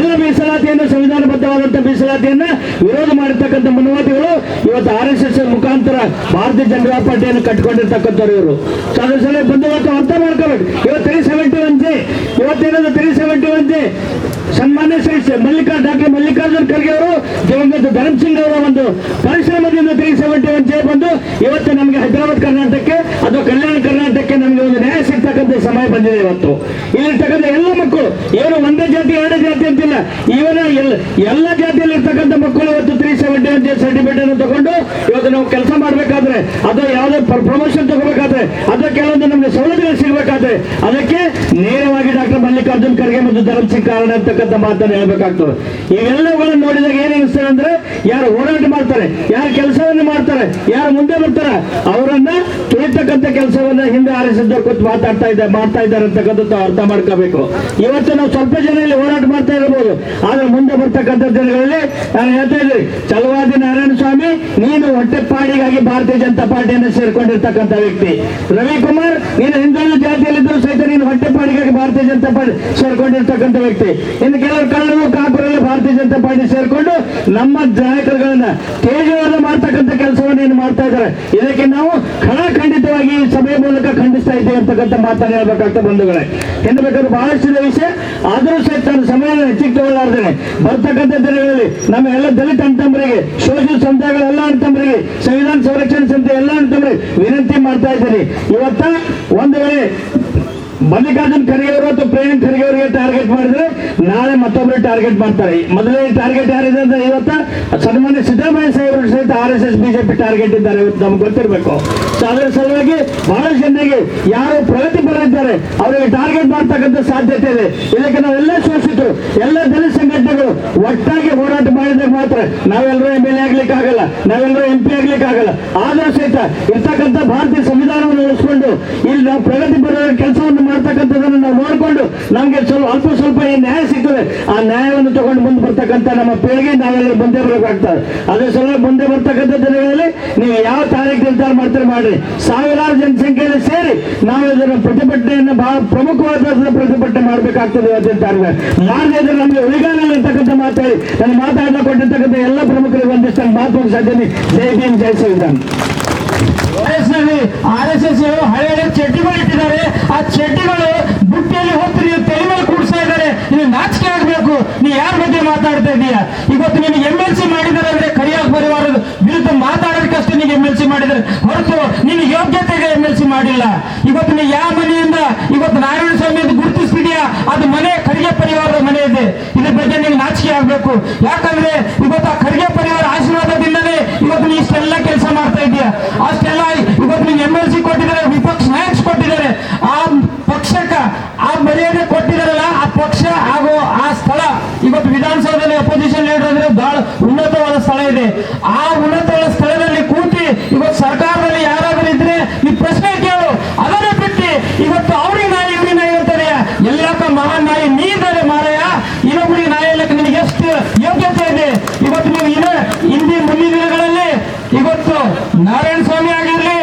ಎಲ್ಲ ಮೀಸಲಾತಿಯನ್ನು ಸಂವಿಧಾನಬದ್ಧವಾದಂತಹ ಮೀಸಲಾತಿಯನ್ನ ವಿರೋಧ ಮಾಡಿರ್ತಕ್ಕಂಥ ಮನುವಾದಿಗಳು ಇವತ್ತು ಆರ್ ಎಸ್ ಎಸ್ ಮುಖಾಂತರ ಭಾರತೀಯ ಜನತಾ ಪಾರ್ಟಿಯನ್ನು ಕಟ್ಕೊಂಡಿರ್ತಕ್ಕಂಥವ್ರು ಇವರು. ಸೊ ಅದ್ರ ಬಂದು ಅರ್ಥ ಮಾಡ್ಕೋಬೇಕು ಇವತ್ತು ತ್ರೀ ಸೆವೆಂಟಿ ಒನ್ ಜಿ, ಇವತ್ತೇನದು ತ್ರೀ ಸೆವೆಂಟಿ ಒನ್ ಜಿ? ಸನ್ಮಾನ್ಯ ಶ್ರೀ ಮಲ್ಲಿಕಾ ಡಾಕ್ಟರ್ ಮಲ್ಲಿಕಾರ್ಜುನ್ ಖರ್ಗೆ ಅವರು, ದಿವಂಗತ ಧರ್ಮ್ ಸಿಂಗ್ ಅವರ ಒಂದು ಪರಿಶ್ರಮದಿಂದ ತ್ರೀ ಸೆವೆಂಟಿ ಬಂದು ಇವತ್ತು ನಮಗೆ ಹೈದರಾಬಾದ್ ಕರ್ನಾಟಕಕ್ಕೆ ಅಥವಾ ಕಲ್ಯಾಣ ಕರ್ನಾಟಕಕ್ಕೆ ನಮಗೆ ಒಂದು ನ್ಯಾಯ ಸಿಗ್ತಕ್ಕಂಥ ಸಮಯ ಬಂದಿದೆ ಇವತ್ತು. ಇಲ್ಲಿರ್ತಕ್ಕಂಥ ಎಲ್ಲ ಮಕ್ಕಳು, ಏನು ಒಂದೇ ಜಾತಿ, ಎರಡೇ ಜಾತಿ ಅಂತಿಲ್ಲ. ಇವನ ಎಲ್ಲ ಎಲ್ಲ ಜಾತಿಯಲ್ಲಿ ಇರ್ತಕ್ಕಂಥ ಮಕ್ಕಳು ಇವತ್ತು ತ್ರೀ ಸೆವೆಂಟಿ ಒನ್ ಸರ್ಟಿಫಿಕೇಟ್ ಅನ್ನು ತಗೊಂಡು ಇವತ್ತು ನಾವು ಕೆಲಸ ಮಾಡಬೇಕಾದ್ರೆ, ಅಥವಾ ಯಾವುದೇ ಪ್ರಮೋಷನ್ ತಗೋಬೇಕಾದ್ರೆ, ಅಥವಾ ಕೆಲವೊಂದು ನಮಗೆ ಸೌಲಭ್ಯಗಳು ಸಿಗಬೇಕಾದ್ರೆ, ಅದಕ್ಕೆ ನೇರವಾಗಿ ಡಾಕ್ಟರ್ ಮಲ್ಲಿಕಾರ್ಜುನ್ ಖರ್ಗೆ ಮತ್ತು ಧರ್ಮ್ ಕಾರಣ ಅಂತಕ್ಕಂಥ ಮಾತನ್ನು ಹೇಳ್ಬೇಕಾಗ್ತದೆ. ಇವೆಲ್ಲವುಗಳನ್ನು ನೋಡಿದಾಗ ಏನು ಅನಿಸ್ತದೆ ಅಂದ್ರೆ, ಯಾರು ಹೋರಾಟ ಮಾಡ್ತಾರೆ, ಯಾರು ಕೆಲಸವನ್ನು ಮಾಡ್ತಾರೆ, ಯಾರು ಮುಂದೆ ಬರ್ತಾರೆ, ಅವರನ್ನ ತುಳಿತಕ್ಕಂಥ ಕೆಲಸವನ್ನ ಹಿಂದೆ ಆರಿಸಿದ್ದ ಕೂತು ಮಾತಾಡ್ತಾ ಇದ್ದಾರೆ ಮಾಡ್ತಾ ಇದ್ದಾರೆ ಅಂತಕ್ಕಂಥದ್ದು ಅರ್ಥ ಮಾಡ್ಕೋಬೇಕು. ಇವತ್ತು ನಾವು ಸ್ವಲ್ಪ ಜನ ಇಲ್ಲಿ ಹೋರಾಟ ಮಾಡ್ತಾ ಇರಬಹುದು ಆದ್ರೆ ಮುಂದೆ ಬರ್ತಕ್ಕಂಥ ದಿನಗಳಲ್ಲಿ ನಾನು ಹೇಳ್ತಾ ಇದ್ದೀನಿ ಚಲವಾದಿ ನಾರಾಯಣ ಸ್ವಾಮಿ, ನೀನು ಹೊಟ್ಟೆಪಾಡಿಗಾಗಿ ಭಾರತೀಯ ಜನತಾ ಪಾರ್ಟಿಯನ್ನು ಸೇರ್ಕೊಂಡಿರ್ತಕ್ಕಂಥ ವ್ಯಕ್ತಿ. ರವಿಕುಮಾರ್, ನೀನು ಹಿಂದೂ ಜಾತಿಯಲ್ಲಿದ್ದರೂ ಸಹಿತ ನೀನು ಹೊಟ್ಟೆಪಾಡಿಗಾಗಿ ಭಾರತೀಯ ಜನತಾ ಪಾರ್ಟಿ ಸೇರ್ಕೊಂಡಿರ್ತಕ್ಕಂಥ ವ್ಯಕ್ತಿ. ಇನ್ನು ಕೆಲವರು ಕಳ್ಳರು ಕಾಪುರಲ್ಲಿ ಭಾರತೀಯ ಜನತಾ ಪಾರ್ಟಿ ಸೇರಿಕೊಂಡು ನಮ್ಮ ನಾಯಕರುಗಳನ್ನ ತೇಜವಾದ ಮಾಡ್ತಕ್ಕಂಥ ಕೆಲಸವನ್ನು ಏನು ಮಾಡ್ತಾ ಇದ್ದಾರೆ. ಇದಕ್ಕೆ ನಾವು ಖಡಾಖಂಡಿತವಾಗಿ ಸಭೆ ಮೂಲಕ ಖಂಡಿಸ್ತಾ ಇದ್ದೇವೆ ಅಂತಕ್ಕಂಥ ಮಾತನ್ನು ಹೇಳ್ಬೇಕಾಗ್ತದೆ ಬಂಧುಗಳೇ. ಇನ್ನು ಬೇಕಾದ್ರೆ ಬಹಳಷ್ಟು ವಿಷಯ. ಆದರೂ ಸಹ ತನ್ನ ಸಮಯ ಹೆಚ್ಚಿಗೆ ತಗೊಳ್ಳಾರ್ದೇನೆ ಬರ್ತಕ್ಕಂಥ ದಿನಗಳಲ್ಲಿ ನಮ್ಮ ಎಲ್ಲ ದಲಿತ ಅಂತಂಬರಿಗೆ ಸೋಷಿಯಲ್ ಸಂಸ್ಥೆಗಳೆಲ್ಲ ಎಲ್ಲ ಅಣ್ತಂಬರಿಗೆ ಸಂವಿಧಾನ ಸಂರಕ್ಷಣೆ ಸಂಸ್ಥೆ ಎಲ್ಲ ಅಂತಂಬರಿಗೆ ವಿನಂತಿ ಮಾಡ್ತಾ ಇದ್ದೀನಿ. ಇವತ್ತ ಒಂದು ವೇಳೆ ಮಲ್ಲಿಕಾರ್ಜುನ್ ಖರ್ಗೆ ಅವರು ಅಥವಾ ಪ್ರೇಮ್ ಖರ್ಗೆ ಟಾರ್ಗೆಟ್ ಮಾಡಿದ್ರೆ ನಾಳೆ ಮತ್ತೊಬ್ಬರು ಟಾರ್ಗೆಟ್ ಮಾಡ್ತಾರೆ. ಮೊದಲೇ ಟಾರ್ಗೆಟ್ ಯಾರಿದೆ ಅಂದ್ರೆ ಇವತ್ತ ಸನ್ಮಾನ್ಯ ಸಿದ್ದರಾಮಯ್ಯ ಸಾಹೇಬರು ಸಹಿತ R S S BJP target ಇದ್ದಾರೆ ಇವತ್ತು ನಮ್ಗೆ ಗೊತ್ತಿರಬೇಕು. ಸೊ ಅದರ ಸಲುವಾಗಿ ಬಹಳ ಜನರಿಗೆ ಯಾರು ಪ್ರಗತಿ ಇದ್ದಾರೆ, ಅವರಿಗೆ ಟಾರ್ಗೆಟ್ ಮಾಡ್ತಕ್ಕಂಥ ಸಾಧ್ಯತೆ ಇದೆ. ಇದಕ್ಕೆ ನಾವೆಲ್ಲ ಸೋಸಿತು ಎಲ್ಲ ದಲಿತ ಸಂಘಟನೆಗಳು ಒಟ್ಟಾಗಿ ಹೋರಾಟ ಮಾಡಿದಾಗ ಮಾತ್ರ ನಾವೆಲ್ಲರೂ ಎಂ ಎಲ್ ಎ ಆಗ್ಲಿಕ್ಕೆ ಆಗಲ್ಲ ನಾವೆಲ್ಲರೂ ಎಂ ಪಿ ಆಗ್ಲಿಕ್ಕೆ ಆಗಲ್ಲ ಆದರೂ ಸಹಿತ ಇರ್ತಕ್ಕಂಥ ಭಾರತೀಯ ಸಂವಿಧಾನವನ್ನು ಉಳಿಸ್ಕೊಂಡು ಇಲ್ಲಿ ನಾವು ಪ್ರಗತಿ ಬರೋ ಕೆಲಸವನ್ನು ಮಾಡ್ತಕ್ಕಂಥದ್ದನ್ನು ನಾವು ನೋಡಿಕೊಂಡು ನಮಗೆ ಸ್ವಲ್ಪ ಅಲ್ಪ ಸ್ವಲ್ಪ ಏನು ನ್ಯಾಯ ಸಿಗ್ತದೆ. ಆ ನ್ಯಾಯವನ್ನು ತಗೊಂಡು ಮುಂದೆ ಬರ್ತಕ್ಕಂಥ ನಮ್ಮ ಪೀಳಿಗೆ ನಾವೆಲ್ಲರೂ ಮುಂದೆ ಬರಬೇಕಾಗ್ತದೆ. ಅದೇ ಸಲ ಮುಂದೆ ಬರ್ತಕ್ಕಂಥ ದಿನಗಳಲ್ಲಿ ನೀವು ಯಾವ ತಾರೀಕು ನಿರ್ಧಾರ ಮಾಡ್ತಾರೆ ಮಾಡ್ರಿ. ಸಾವಿರಾರು ಜನಸಂಖ್ಯೆಯಲ್ಲಿ ಸೇರಿ ನಾವು ಇದರ ಪ್ರತಿಭಟನೆಯನ್ನು ಬಹಳ ಪ್ರಮುಖವಾದ ಪ್ರತಿಭಟನೆ ಮಾಡಬೇಕಾಗ್ತದೆ ತಾರೀಕು ಮಾಡದೇ ಇದ್ರೆ ನಮಗೆ ಉಳಿಗಾಲ ಇರ್ತಕ್ಕಂಥ ಮಾತಾಡಿ ನಾನು ಮಾತಾಡಲು ಕೊಟ್ಟಿರ್ತಕ್ಕಂಥ ಎಲ್ಲ ಪ್ರಮುಖರಿಗೆ ಒಂದಿಷ್ಟು ಮಾತು ಸಾಧ್ಯತೆ ಜೈ ಭೀಮ್ ಜಯ ವಯಸ್ಸಿನಲ್ಲಿ ಆರ್ ಎಸ್ ಎಸ್ ಹಳೆ ಚಡ್ಡಿಗಳು ಇಟ್ಟಿದ್ದಾರೆ. ಆ ಚಡ್ಡಿಗಳು ಬುಟ್ಟಿಯಲ್ಲಿ ಹೊತ್ತು ನೀವು ತಲೆ ಮೇಲೆ ಕೂಡಿಸ್ತಾ ಇದ್ದಾರೆ. ನೀವು ನಾಚಿಕೆ ಆಗ್ಬೇಕು. ನೀ ಯಾರ ಬಗ್ಗೆ ಮಾತಾಡ್ತಾ ಇದೀಯಾ ಇವತ್ತು ನೀನು ಎಂ ಎಲ್ ಸಿ ಅಂದ್ರೆ ಕರಿಯಾಗ ಪರಿವಾರದ ವಿರುದ್ಧ ಮಾತಾಡೋದಕ್ಕಷ್ಟೇ ನೀವು ಎಂ ಎಲ್ ಸಿ ಮಾಡಿದ್ದಾರೆ. ಹೊರತು ನಿನ್ನ ಯೋಗ್ಯತೆಗೆ ಎಂ ಎಲ್ ಸಿ ಮಾಡಿಲ್ಲ. ಇವತ್ತು ನೀ ಯಾವ ಮನೆಯಿಂದ, ಇವತ್ತು ನಾರಾಯಣ ಸ್ವಾಮಿ ಗುರುತಿಸ್ತಿದ್ಯಾ ಅದು ಮನೆ, ಖರ್ಗೆ ಪರಿವಾರದ ಮನೆ ಇದೆ. ಇದ್ರ ಬಗ್ಗೆ ನೀವು ನಾಚಿಕೆ ಆಗ್ಬೇಕು. ಯಾಕಂದ್ರೆ ಇವತ್ತು ಆ ಖರ್ಗೆ ಪರಿವಾರ ಆಶೀರ್ವಾದದಿಂದಲೇ ಇವತ್ತು ನೀ ಇಷ್ಟೆಲ್ಲ ಕೆಲಸ ಮಾಡ್ತಾ ಇದೀಯಾ ಅಷ್ಟೆಲ್ಲ ಇವತ್ತು ನೀವು ಎಂ ಎಲ್ ಸಿ ಕೊಟ್ಟಿದ್ದಾರೆ ವಿಪಕ್ಷ ನಾಯಕ್ ಕೊಟ್ಟಿದ್ದಾರೆ ಆ ಪಕ್ಷಕ್ಕ ಆ ಮರ್ಯಾದೆ ಕೊಟ್ಟಿದಾರಲ್ಲ ಆ ಪಕ್ಷ ಹಾಗೂ ಆ ಸ್ಥಳ ಇವತ್ತು ವಿಧಾನಸೌಧದಲ್ಲಿ ಅಪೋಸಿಷನ್ ಲೀಡರ್ ಅಂದ್ರೆ ಬಹಳ ಉನ್ನತವಾದ ಸ್ಥಳ ಇದೆ. ಆ ಉನ್ನತ ಸ್ಥಳದಲ್ಲಿ ಕೂತಿ ಇವತ್ತು ಸರ್ಕಾರದಲ್ಲಿ ಯಾರಾದರೂ ಇದ್ರೆ ಈ ಪ್ರಶ್ನೆ ಕೇಳು. ಅದನ್ನೇ ಬಿಟ್ಟು ಇವತ್ತು ಅವ್ರಿಗೆ ನಾಯಿ, ಇವ್ರಿಗೆ ನಾಯಿ ಅಂತಾರೆ ಎಲ್ಲಕ್ಕ ಮಹಾನ್ ನಾಯಿ, ನೀ ಇದ್ದಾರೆ ಮಾರಾಯ. ಇನ್ನೊಬ್ಬರಿಗೆ ನಾಯಿ ಎಷ್ಟು ಯೋಗ್ಯತೆ ಇದೆ? ಇವತ್ತು ನೀವು ಇನ್ನ ಹಿಂದಿ ಮುಂದಿನ ದಿನಗಳಲ್ಲಿ ಇವತ್ತು ನಾರಾಯಣ ಸ್ವಾಮಿ ಆಗಿರ್ಲಿ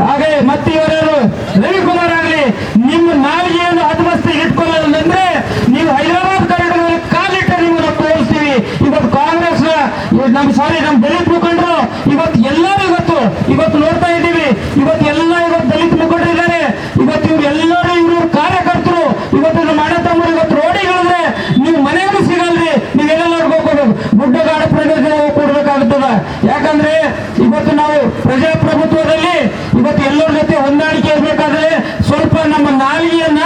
ಹಾಗೆ ಮತ್ತೆ ಇವರರು ರವಿಕುಮಾರ್ ಆಗಲಿ ನಿಮ್ಮ ನಾಲಿಗೆಯನ್ನು ಹದಮಸ್ತಿಗೆ ಇಟ್ಕೊಳ್ಳೋದಂದ್ರೆ ನೀವು ಹೈದರಾಬಾದ್ ಕನ್ನಡದಲ್ಲಿ ಕಾಲಿಟ್ಟು ನಿಮ್ಮನ್ನ ತೋರಿಸ್ತೀವಿ ಇವತ್ತು ಕಾಂಗ್ರೆಸ್ ನಮ್ಮ ಸಾರಿ ನಮ್ಮ ದಲಿತ ಮುಖಂಡರು ಇವತ್ತು ಎಲ್ಲರೂ ಇವತ್ತು ಗುಡ್ಡಗಾಡು ಪ್ರದೇಶದಲ್ಲಿ ಕೊಡಬೇಕಾಗುತ್ತದೆ ಯಾಕಂದ್ರೆ ಇವತ್ತು ನಾವು ಪ್ರಜಾಪ್ರಭುತ್ವದಲ್ಲಿ ಇವತ್ತು ಎಲ್ಲರ ಜೊತೆ ಹೊಂದಾಣಿಕೆ ಇರಬೇಕಾದ್ರೆ ಸ್ವಲ್ಪ ನಮ್ಮ ನಾಲಿಗೆಯನ್ನ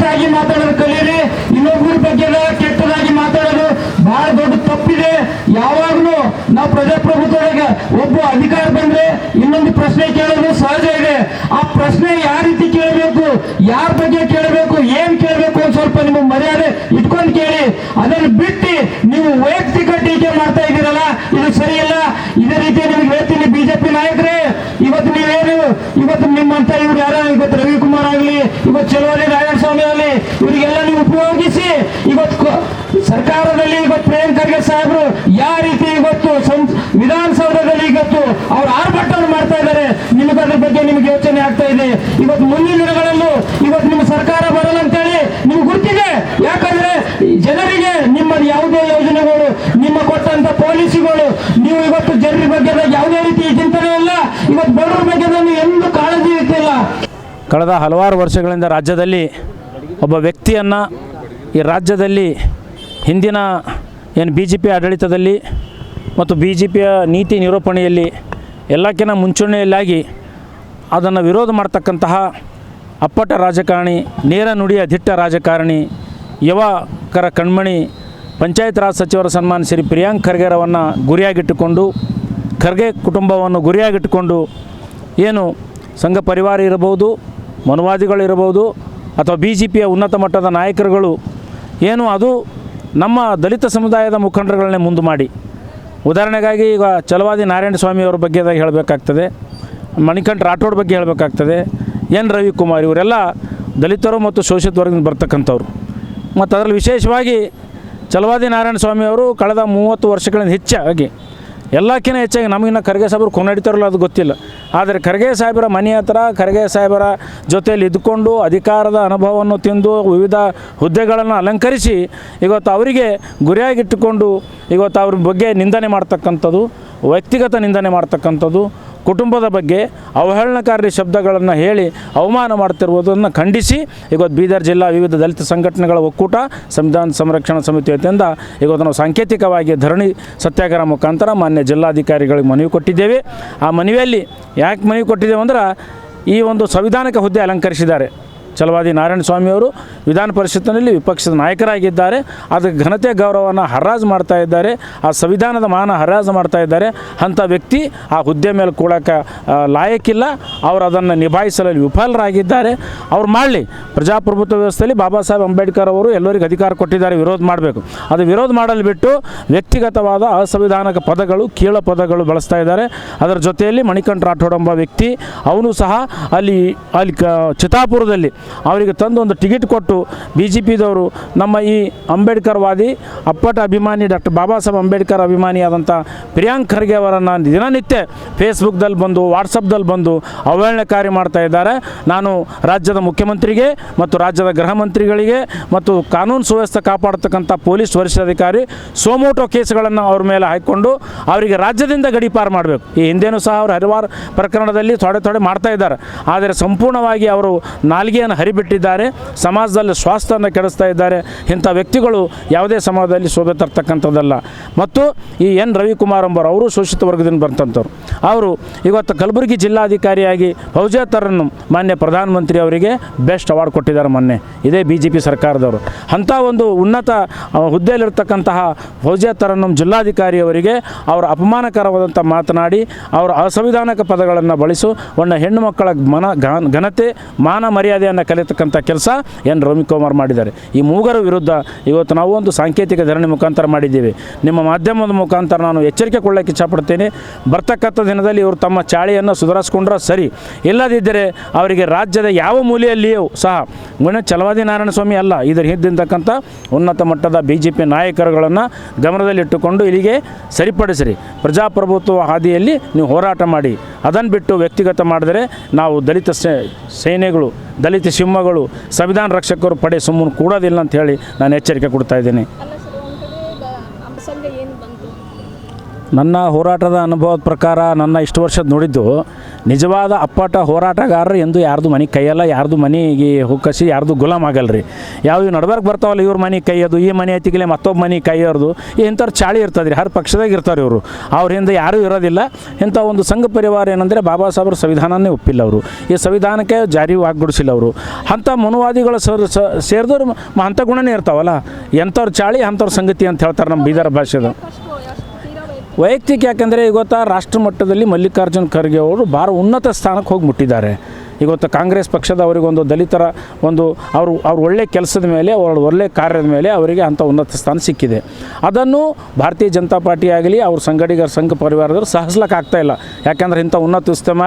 ಹದಬಸ್ತಾಗಿ ಮಾತಾಡೋದು ಕಲೀರಿ. ಇನ್ನೊಬ್ಬರ ಬಗ್ಗೆ ಕೆಟ್ಟದಾಗಿ ಮಾತಾಡೋದು ಬಹಳ ದೊಡ್ಡ ತಪ್ಪಿದೆ. ಯಾವಾಗಲೂ ನಾವು ಪ್ರಜಾಪ್ರಭುತ್ವದಾಗ ಒಬ್ಬ ಅಧಿಕಾರ ಬಂದ್ರೆ ಇನ್ನೊಂದು ಪ್ರಶ್ನೆ ಕೇಳೋದು ಸಹಜ ಇದೆ. ಆ ಪ್ರಶ್ನೆ ಯಾವ ರೀತಿ ಕೇಳಬೇಕು, ಯಾರ ಬಗ್ಗೆ ಕೇಳಬೇಕು, ಏನ್ ಕೇಳಬೇಕು ಅಂತ ಸ್ವಲ್ಪ ನಿಮ್ಗೆ ಮರ್ಯಾದೆ ಇಟ್ಕೊಂಡು ಕೇಳಿ. ಅದನ್ನು ಬಿಟ್ಟು ನೀವು ವೈಯಕ್ತಿಕ ಟೀಕೆ ಮಾಡ್ತಾ ಇದ್ದೀರಲ್ಲ, ಇದು ಸರಿಯಲ್ಲ. ಇದೇ ರೀತಿ ನಿಮ್ಗೆ ಹೇಳ್ತೀನಿ ಬಿಜೆಪಿ ನಾಯಕರೇ, ಇವತ್ತು ನೀವೇನು, ಇವತ್ತು ನಿಮ್ಮಂತ ಇವ್ರು ಯಾರ? ಇವತ್ತು ರವಿಕುಮಾರ್ ಆಗಲಿ, ಇವತ್ತು ಚಲುವಲಿ ನಾರಾಯಣ ಸ್ವಾಮಿ ಆಗಲಿ ಇವರಿಗೆಲ್ಲ ನೀವು ಉಪಯೋಗಿಸಿ ಇವತ್ತು ಕೊ- ಪ್ರಿಯಾಂಕ್ ಖರ್ಗೆ ಸಾಹೇಬರು ಯಾವ ರೀತಿ ಇವತ್ತು ವಿಧಾನಸೌಧದಲ್ಲಿ ಇವತ್ತು ಅವ್ರು ಆರ್ಭಟವನ್ನು ಮಾಡ್ತಾ ಇದ್ದಾರೆ. ನಿಮಗೆ ಅದ್ರ ಬಗ್ಗೆ ನಿಮ್ಗೆ ಯೋಚನೆ ಆಗ್ತಾ ಇದೆ. ಇವತ್ತು ಮುಂದಿನ ದಿನಗಳಲ್ಲೂ ಇವತ್ತು ನಿಮ್ಮ ಸರ್ಕಾರ ಬರಲ್ಲ ಅಂತೇಳಿ ನಿಮ್ಗೆ ಗೊತ್ತಿದೆ ಯಾಕಂದ್ರೆ ಜನರಿಗೆ ನಿಮ್ಮ ಯಾವುದೇ ಯೋಜನೆಗಳು, ನಿಮ್ಮ ಕೊಟ್ಟಂತ ಪಾಲಿಸಿಗಳು, ನೀವು ಇವತ್ತು ಜನರ ಬಗ್ಗೆ ಯಾವುದೇ ರೀತಿ ಚಿಂತನೆ ಇಲ್ಲ. ಇವತ್ತು ಬಡವರ ಬಗ್ಗೆ ಎಂದು ಕಾಳಜಿ ಇರ್ತಿಲ್ಲ ಕಳೆದ ಹಲವಾರು ವರ್ಷಗಳಿಂದ ರಾಜ್ಯದಲ್ಲಿ ಒಬ್ಬ ವ್ಯಕ್ತಿಯನ್ನು ಈ ರಾಜ್ಯದಲ್ಲಿ ಹಿಂದಿನ ಏನು ಬಿ ಜೆ ಪಿ ಆಡಳಿತದಲ್ಲಿ ಮತ್ತು ಬಿ ಜೆ ಪಿಯ ನೀತಿ ನಿರೂಪಣೆಯಲ್ಲಿ ಎಲ್ಲಕ್ಕಿಂತ ಮುಂಚೂಣಿಯಲ್ಲಾಗಿ ಅದನ್ನು ವಿರೋಧ ಮಾಡ್ತಕ್ಕಂತಹ ಅಪ್ಪಟ ರಾಜಕಾರಣಿ, ನೇರ ನುಡಿಯ ದಿಟ್ಟ ರಾಜಕಾರಣಿ, ಯುವಕರ ಕಣ್ಮಣಿ, ಪಂಚಾಯತ್ ರಾಜ್ ಸಚಿವರ ಸನ್ಮಾನ ಶ್ರೀ ಪ್ರಿಯಾಂಕ್ ಖರ್ಗೆರವನ್ನು ಗುರಿಯಾಗಿಟ್ಟುಕೊಂಡು, ಖರ್ಗೆ ಕುಟುಂಬವನ್ನು ಗುರಿಯಾಗಿಟ್ಟುಕೊಂಡು ಏನು ಸಂಘ ಪರಿವಾರ ಇರಬಹುದು ಮನುವಾದಿಗಳಿರಬಹುದು ಅಥವಾ ಬಿ ಜೆ ಪಿಯ ಉನ್ನತ ಮಟ್ಟದ ನಾಯಕರುಗಳು ಏನು ಅದು ನಮ್ಮ ದಲಿತ ಸಮುದಾಯದ ಮುಖಂಡರುಗಳನ್ನೇ ಮುಂದೆ ಮಾಡಿ. ಉದಾಹರಣೆಗಾಗಿ ಈಗ ಚಲವಾದಿ ನಾರಾಯಣ ಸ್ವಾಮಿಯವರ ಬಗ್ಗೆ ಹೇಳಬೇಕಾಗ್ತದೆ, ಮಣಿಕಂಠ ರಾಠೋಡ್ ಬಗ್ಗೆ ಹೇಳಬೇಕಾಗ್ತದೆ, ಎನ್ ರವಿಕುಮಾರ್ ಇವರೆಲ್ಲ ದಲಿತರು ಮತ್ತು ಶೋಷಿತ ವರ್ಗದಿಂದ ಬರ್ತಕ್ಕಂಥವ್ರು. ಮತ್ತು ಅದರಲ್ಲಿ ವಿಶೇಷವಾಗಿ ಚಲವಾದಿ ನಾರಾಯಣ ಸ್ವಾಮಿ ಅವರು ಕಳೆದ ಮೂವತ್ತು ವರ್ಷಗಳಿಂದ ಹೆಚ್ಚಾಗಿ ಎಲ್ಲಕ್ಕಿಂತ ಹೆಚ್ಚಾಗಿ ನಮಗಿನ್ನ ಖರ್ಗೆ ಸಾಬ್ರು ಕೊನೆಡಿತಾರಲ್ಲ ಅದು ಗೊತ್ತಿಲ್ಲ. ಆದರೆ ಖರ್ಗೆ ಸಾಹೇಬರ ಮನೆ ಹತ್ರ, ಖರ್ಗೆ ಸಾಹೇಬರ ಜೊತೆಯಲ್ಲಿ ಇದ್ದುಕೊಂಡು ಅಧಿಕಾರದ ಅನುಭವವನ್ನು ತಿಂದು ವಿವಿಧ ಹುದ್ದೆಗಳನ್ನು ಅಲಂಕರಿಸಿ ಇವತ್ತು ಅವರಿಗೆ ಗುರಿಯಾಗಿಟ್ಟುಕೊಂಡು ಇವತ್ತು ಅವ್ರ ಬಗ್ಗೆ ನಿಂದನೆ ಮಾಡ್ತಕ್ಕಂಥದ್ದು, ವ್ಯಕ್ತಿಗತ ನಿಂದನೆ ಮಾಡ್ತಕ್ಕಂಥದ್ದು, ಕುಟುಂಬದ ಬಗ್ಗೆ ಅವಹೇಳನಕಾರಿ ಶಬ್ದಗಳನ್ನು ಹೇಳಿ ಅವಮಾನ ಮಾಡ್ತಿರುವುದನ್ನು ಖಂಡಿಸಿ ಇವತ್ತು ಬೀದರ್ ಜಿಲ್ಲಾ ವಿವಿಧ ದಲಿತ ಸಂಘಟನೆಗಳ ಒಕ್ಕೂಟ, ಸಂವಿಧಾನ ಸಂರಕ್ಷಣಾ ಸಮಿತಿ ವತಿಯಿಂದ ಇವತ್ತು ನಾವು ಸಾಂಕೇತಿಕವಾಗಿ ಧರಣಿ ಸತ್ಯಾಗ್ರಹ ಮುಖಾಂತರ ಮಾನ್ಯ ಜಿಲ್ಲಾಧಿಕಾರಿಗಳಿಗೆ ಮನವಿ ಕೊಟ್ಟಿದ್ದೇವೆ. ಆ ಮನವಿಯಲ್ಲಿ ಯಾಕೆ ಮನವಿ ಕೊಟ್ಟಿದ್ದೇವೆ ಅಂದ್ರೆ ಈ ಒಂದು ಸಂವಿಧಾನಕ್ಕೆ ಹುದ್ದೆ ಅಲಂಕರಿಸಿದ್ದಾರೆ. ಛಲವಾದಿ ನಾರಾಯಣ ಸ್ವಾಮಿಯವರು ವಿಧಾನ ಪರಿಷತ್ತಿನಲ್ಲಿ ವಿಪಕ್ಷದ ನಾಯಕರಾಗಿದ್ದಾರೆ. ಅದಕ್ಕೆ ಘನತೆ ಗೌರವವನ್ನು ಹರಾಜು ಮಾಡ್ತಾ ಇದ್ದಾರೆ. ಆ ಸಂವಿಧಾನದ ಮಾನ ಹರಾಜು ಮಾಡ್ತಾ ಇದ್ದಾರೆ. ಅಂಥ ವ್ಯಕ್ತಿ ಆ ಹುದ್ದೆ ಮೇಲೆ ಕೂಡಕ್ಕೆ ಲಾಯಕ್ಕಿಲ್ಲ. ಅವರು ಅದನ್ನು ನಿಭಾಯಿಸಲು ವಿಫಲರಾಗಿದ್ದಾರೆ. ಅವ್ರು ಮಾಡಲಿ. ಪ್ರಜಾಪ್ರಭುತ್ವ ವ್ಯವಸ್ಥೆಯಲ್ಲಿ ಬಾಬಾ ಸಾಹೇಬ್ ಅಂಬೇಡ್ಕರ್ ಅವರು ಎಲ್ಲರಿಗೂ ಅಧಿಕಾರ ಕೊಟ್ಟಿದ್ದಾರೆ. ವಿರೋಧ ಮಾಡಬೇಕು. ಅದು ವಿರೋಧ ಮಾಡಲು ಬಿಟ್ಟು ವ್ಯಕ್ತಿಗತವಾದ ಅಸಂವಿಧಾನಕ ಪದಗಳು, ಕೀಳ ಪದಗಳು ಬಳಸ್ತಾ ಇದ್ದಾರೆ. ಅದರ ಜೊತೆಯಲ್ಲಿ ಮಣಿಕಂಠ ರಾಠೋಡ್ ಎಂಬ ವ್ಯಕ್ತಿ, ಅವನು ಸಹ ಅಲ್ಲಿ ಅಲ್ಲಿ ಚಿತಾಪುರದಲ್ಲಿ ಅವರಿಗೆ ತಂದು ಒಂದು ಟಿಕೆಟ್ ಕೊಟ್ಟು ಬಿ ಜೆ ಪಿದವರು ನಮ್ಮ ಈ ಅಂಬೇಡ್ಕರ್ ವಾದಿ ಅಪ್ಪಟ ಅಭಿಮಾನಿ ಡಾಕ್ಟರ್ ಬಾಬಾ ಸಾಹೇಬ್ ಅಂಬೇಡ್ಕರ್ ಅಭಿಮಾನಿಯಾದಂಥ ಪ್ರಿಯಾಂಕ್ ಖರ್ಗೆ ಅವರನ್ನು ದಿನನಿತ್ಯ ಫೇಸ್ಬುಕ್ದಲ್ಲಿ ಬಂದು, ವಾಟ್ಸಪ್ದಲ್ಲಿ ಬಂದು ಅವಹೇಳನಕಾರಿ ಮಾಡ್ತಾ ಇದ್ದಾರೆ. ನಾನು ರಾಜ್ಯದ ಮುಖ್ಯಮಂತ್ರಿಗೆ ಮತ್ತು ರಾಜ್ಯದ ಗೃಹ ಮಂತ್ರಿಗಳಿಗೆ ಮತ್ತು ಕಾನೂನು ಸುವ್ಯವಸ್ಥೆ ಕಾಪಾಡತಕ್ಕಂಥ ಪೊಲೀಸ್ ವರಿಷ್ಠಾಧಿಕಾರಿ ಸೋಮೋಟೋ ಕೇಸ್ಗಳನ್ನು ಅವ್ರ ಮೇಲೆ ಹಾಕಿಕೊಂಡು ಅವರಿಗೆ ರಾಜ್ಯದಿಂದ ಗಡಿಪಾರು ಮಾಡಬೇಕು. ಈ ಹಿಂದೇನೂ ಸಹ ಅವರು ಹಲವಾರು ಪ್ರಕರಣದಲ್ಲಿ ಥೊಡೆ ಥೊಡೆ ಮಾಡ್ತಾ ಇದ್ದಾರೆ. ಆದರೆ ಸಂಪೂರ್ಣವಾಗಿ ಅವರು ನಾಲಿಗೆಯನ್ನು ಹರಿಬಿಟ್ಟಿದ್ದಾರೆ, ಸಮಾಜದಲ್ಲಿ ಸ್ವಾಸ್ಥ್ಯವನ್ನು ಕೆಡಿಸ್ತಾ ಇದ್ದಾರೆ. ಇಂಥ ವ್ಯಕ್ತಿಗಳು ಯಾವುದೇ ಸಮಾಜದಲ್ಲಿ ಶೋಭೆ ತರ್ತಕ್ಕಂಥದ್ದಲ್ಲ. ಮತ್ತು ಈ ಎನ್. ರವಿಕುಮಾರ್ ಎಂಬರು ಅವರು ಶೋಷಿತ ವರ್ಗದಿಂದ ಬಂತಂಥವ್ರು ಅವರು ಇವತ್ತು ಕಲಬುರಗಿ ಜಿಲ್ಲಾಧಿಕಾರಿಯಾಗಿ ಫೌಜಾತರನ್ನು ಮಾನ್ಯ ಪ್ರಧಾನಮಂತ್ರಿ ಅವರಿಗೆ ಬೆಸ್ಟ್ ಅವಾರ್ಡ್ ಕೊಟ್ಟಿದ್ದಾರೆ ಮೊನ್ನೆ. ಇದೇ ಬಿ ಜೆ ಪಿ ಸರ್ಕಾರದವರು. ಅಂಥ ಒಂದು ಉನ್ನತ ಹುದ್ದೆಯಲ್ಲಿರ್ತಕ್ಕಂತಹ ಫೌಜಾತರನ್ನು ಜಿಲ್ಲಾಧಿಕಾರಿಯವರಿಗೆ ಅವರು ಅಪಮಾನಕರವಾದಂಥ ಮಾತನಾಡಿ, ಅವರ ಅಸಂವಿಧಾನಕ ಪದಗಳನ್ನು ಬಳಸು ಒಣ್ಣ ಹೆಣ್ಣು ಮಕ್ಕಳ ಮನ ಘನ- ಘನತೆ, ಮಾನ ಮರ್ಯಾದೆಯನ್ನು ಕಲಿತಕ್ಕಂಥ ಕೆಲಸ ಎನ್ ರವಿಕುಮಾರ್ ಮಾಡಿದ್ದಾರೆ. ಈ ಮೂಗರ ವಿರುದ್ಧ ಇವತ್ತು ನಾವು ಒಂದು ಸಾಂಕೇತಿಕ ಧರಣಿ ಮುಖಾಂತರ ಮಾಡಿದ್ದೇವೆ. ನಿಮ್ಮ ಮಾಧ್ಯಮದ ಮುಖಾಂತರ ನಾನು ಎಚ್ಚರಿಕೆ ಕೊಡಲಿಕ್ಕೆ ಇಚ್ಛಪಡ್ತೇನೆ. ಬರ್ತಕ್ಕಂಥ ದಿನದಲ್ಲಿ ಇವರು ತಮ್ಮ ಚಾಳಿಯನ್ನು ಸುಧಾರಿಸ್ಕೊಂಡ್ರೆ ಸರಿ. ಇಲ್ಲದಿದ್ದರೆ ಅವರಿಗೆ ರಾಜ್ಯದ ಯಾವ ಮೂಲೆಯಲ್ಲಿಯೂ ಸಹ ಗುಣ ಚಲವಾದಿ ನಾರಾಯಣ ಸ್ವಾಮಿ ಅಲ್ಲ. ಇದರ ಹಿಂದಿಂತಕ್ಕಂಥ ಉನ್ನತ ಮಟ್ಟದ ಬಿ ಜೆ ಪಿ ನಾಯಕರುಗಳನ್ನು ಗಮನದಲ್ಲಿಟ್ಟುಕೊಂಡು ಇಲ್ಲಿಗೆ ಸರಿಪಡಿಸಿರಿ. ಪ್ರಜಾಪ್ರಭುತ್ವ ಹಾದಿಯಲ್ಲಿ ನೀವು ಹೋರಾಟ ಮಾಡಿ. ಅದನ್ನು ಬಿಟ್ಟು ವ್ಯಕ್ತಿಗತ ಮಾಡಿದರೆ ನಾವು ದಲಿತ ಸೇನೆಗಳು, ದಲಿತ ಸಿಂಹಗಳು ಸಂವಿಧಾನ ರಕ್ಷಕರು ಪಡೆ ಸುಮ್ಮನೆ ಕೂಡೋದಿಲ್ಲ ಅಂತ ಹೇಳಿ ನಾನು ಎಚ್ಚರಿಕೆ ಕೊಡ್ತಾ ಇದ್ದೀನಿ. ನನ್ನ ಹೋರಾಟದ ಅನುಭವದ ಪ್ರಕಾರ ನನ್ನ ಇಷ್ಟು ವರ್ಷದ ನೋಡಿದ್ದು, ನಿಜವಾದ ಅಪ್ಪಟ ಹೋರಾಟಗಾರರು ಎಂದು ಯಾರ್ದು ಮನೆ ಕೈಯಲ್ಲ, ಯಾರ್ದು ಮನೆಗೆ ಹುಕ್ಕಸಿ, ಯಾರ್ದು ಗುಲಾಮ್ ಆಗಲ್ರಿ. ಯಾವ ಇವು ನಡ್ಬರ್ಕ್ ಬರ್ತಾವಲ್ಲ ಇವ್ರ ಮನೆ ಕೈಯೋದು, ಈ ಮನೆ ಐತಿಗಿಲೆ ಮತ್ತೊಬ್ಬ ಮನೆ ಕೈಯೋರ್ದು ಇಂಥವ್ರು ಚಾಳಿ ಇರ್ತದೆ ರೀ ಹರ್ ಪಕ್ಷದಾಗ ಇರ್ತಾರೆ ಇವರು. ಅವ್ರ ಹಿಂದೆ ಯಾರೂ ಇರೋದಿಲ್ಲ. ಇಂಥ ಒಂದು ಸಂಘ ಪರಿವಾರ ಏನಂದರೆ ಬಾಬಾ ಸಾಹೇಬ್ರ ಸಂವಿಧಾನನೇ ಒಪ್ಪಿಲ್ಲ ಅವರು. ಈ ಸಂವಿಧಾನಕ್ಕೆ ಜಾರಿ ಆಗ್ಬಿಡಿಸಿಲ್ಲ ಅವರು. ಅಂಥ ಮನುವಾದಿಗಳು ಸರ್ ಸೇರಿದವ್ರು ಅಂಥ ಗುಣನೇ ಇರ್ತಾವಲ್ಲ. ಎಂಥವ್ರ ಚಾಳಿ, ಅಂಥವ್ರ ಸಂಗತಿ ಅಂತ ಹೇಳ್ತಾರೆ ನಮ್ಮ ಬೀದರ್ ಭಾಷೆದು. ವೈಯಕ್ತಿಕ ಯಾಕಂದರೆ ಇವತ್ತು ರಾಷ್ಟ್ರ ಮಟ್ಟದಲ್ಲಿ ಮಲ್ಲಿಕಾರ್ಜುನ್ ಖರ್ಗೆ ಅವರು ಭಾರ ಉನ್ನತ ಸ್ಥಾನಕ್ಕೆ ಹೋಗಿ ಮುಟ್ಟಿದ್ದಾರೆ ಇವತ್ತು ಕಾಂಗ್ರೆಸ್ ಪಕ್ಷದ ಅವರಿಗೊಂದು ದಲಿತರ ಒಂದು ಅವರು ಅವ್ರ ಒಳ್ಳೆ ಕೆಲಸದ ಮೇಲೆ, ಅವ್ರ ಒಳ್ಳೆ ಕಾರ್ಯದ ಮೇಲೆ ಅವರಿಗೆ ಅಂಥ ಉನ್ನತ ಸ್ಥಾನ ಸಿಕ್ಕಿದೆ. ಅದನ್ನು ಭಾರತೀಯ ಜನತಾ ಪಾರ್ಟಿ ಆಗಲಿ, ಅವ್ರ ಸಂಘಟಿಗರ ಸಂಘ ಪರಿವಾರದವರು ಸಹಿಸ್ಲಕ್ಕೆ ಇಲ್ಲ. ಯಾಕಂದ್ರೆ ಇಂಥ ಉನ್ನತ ಸ್ಥಾನ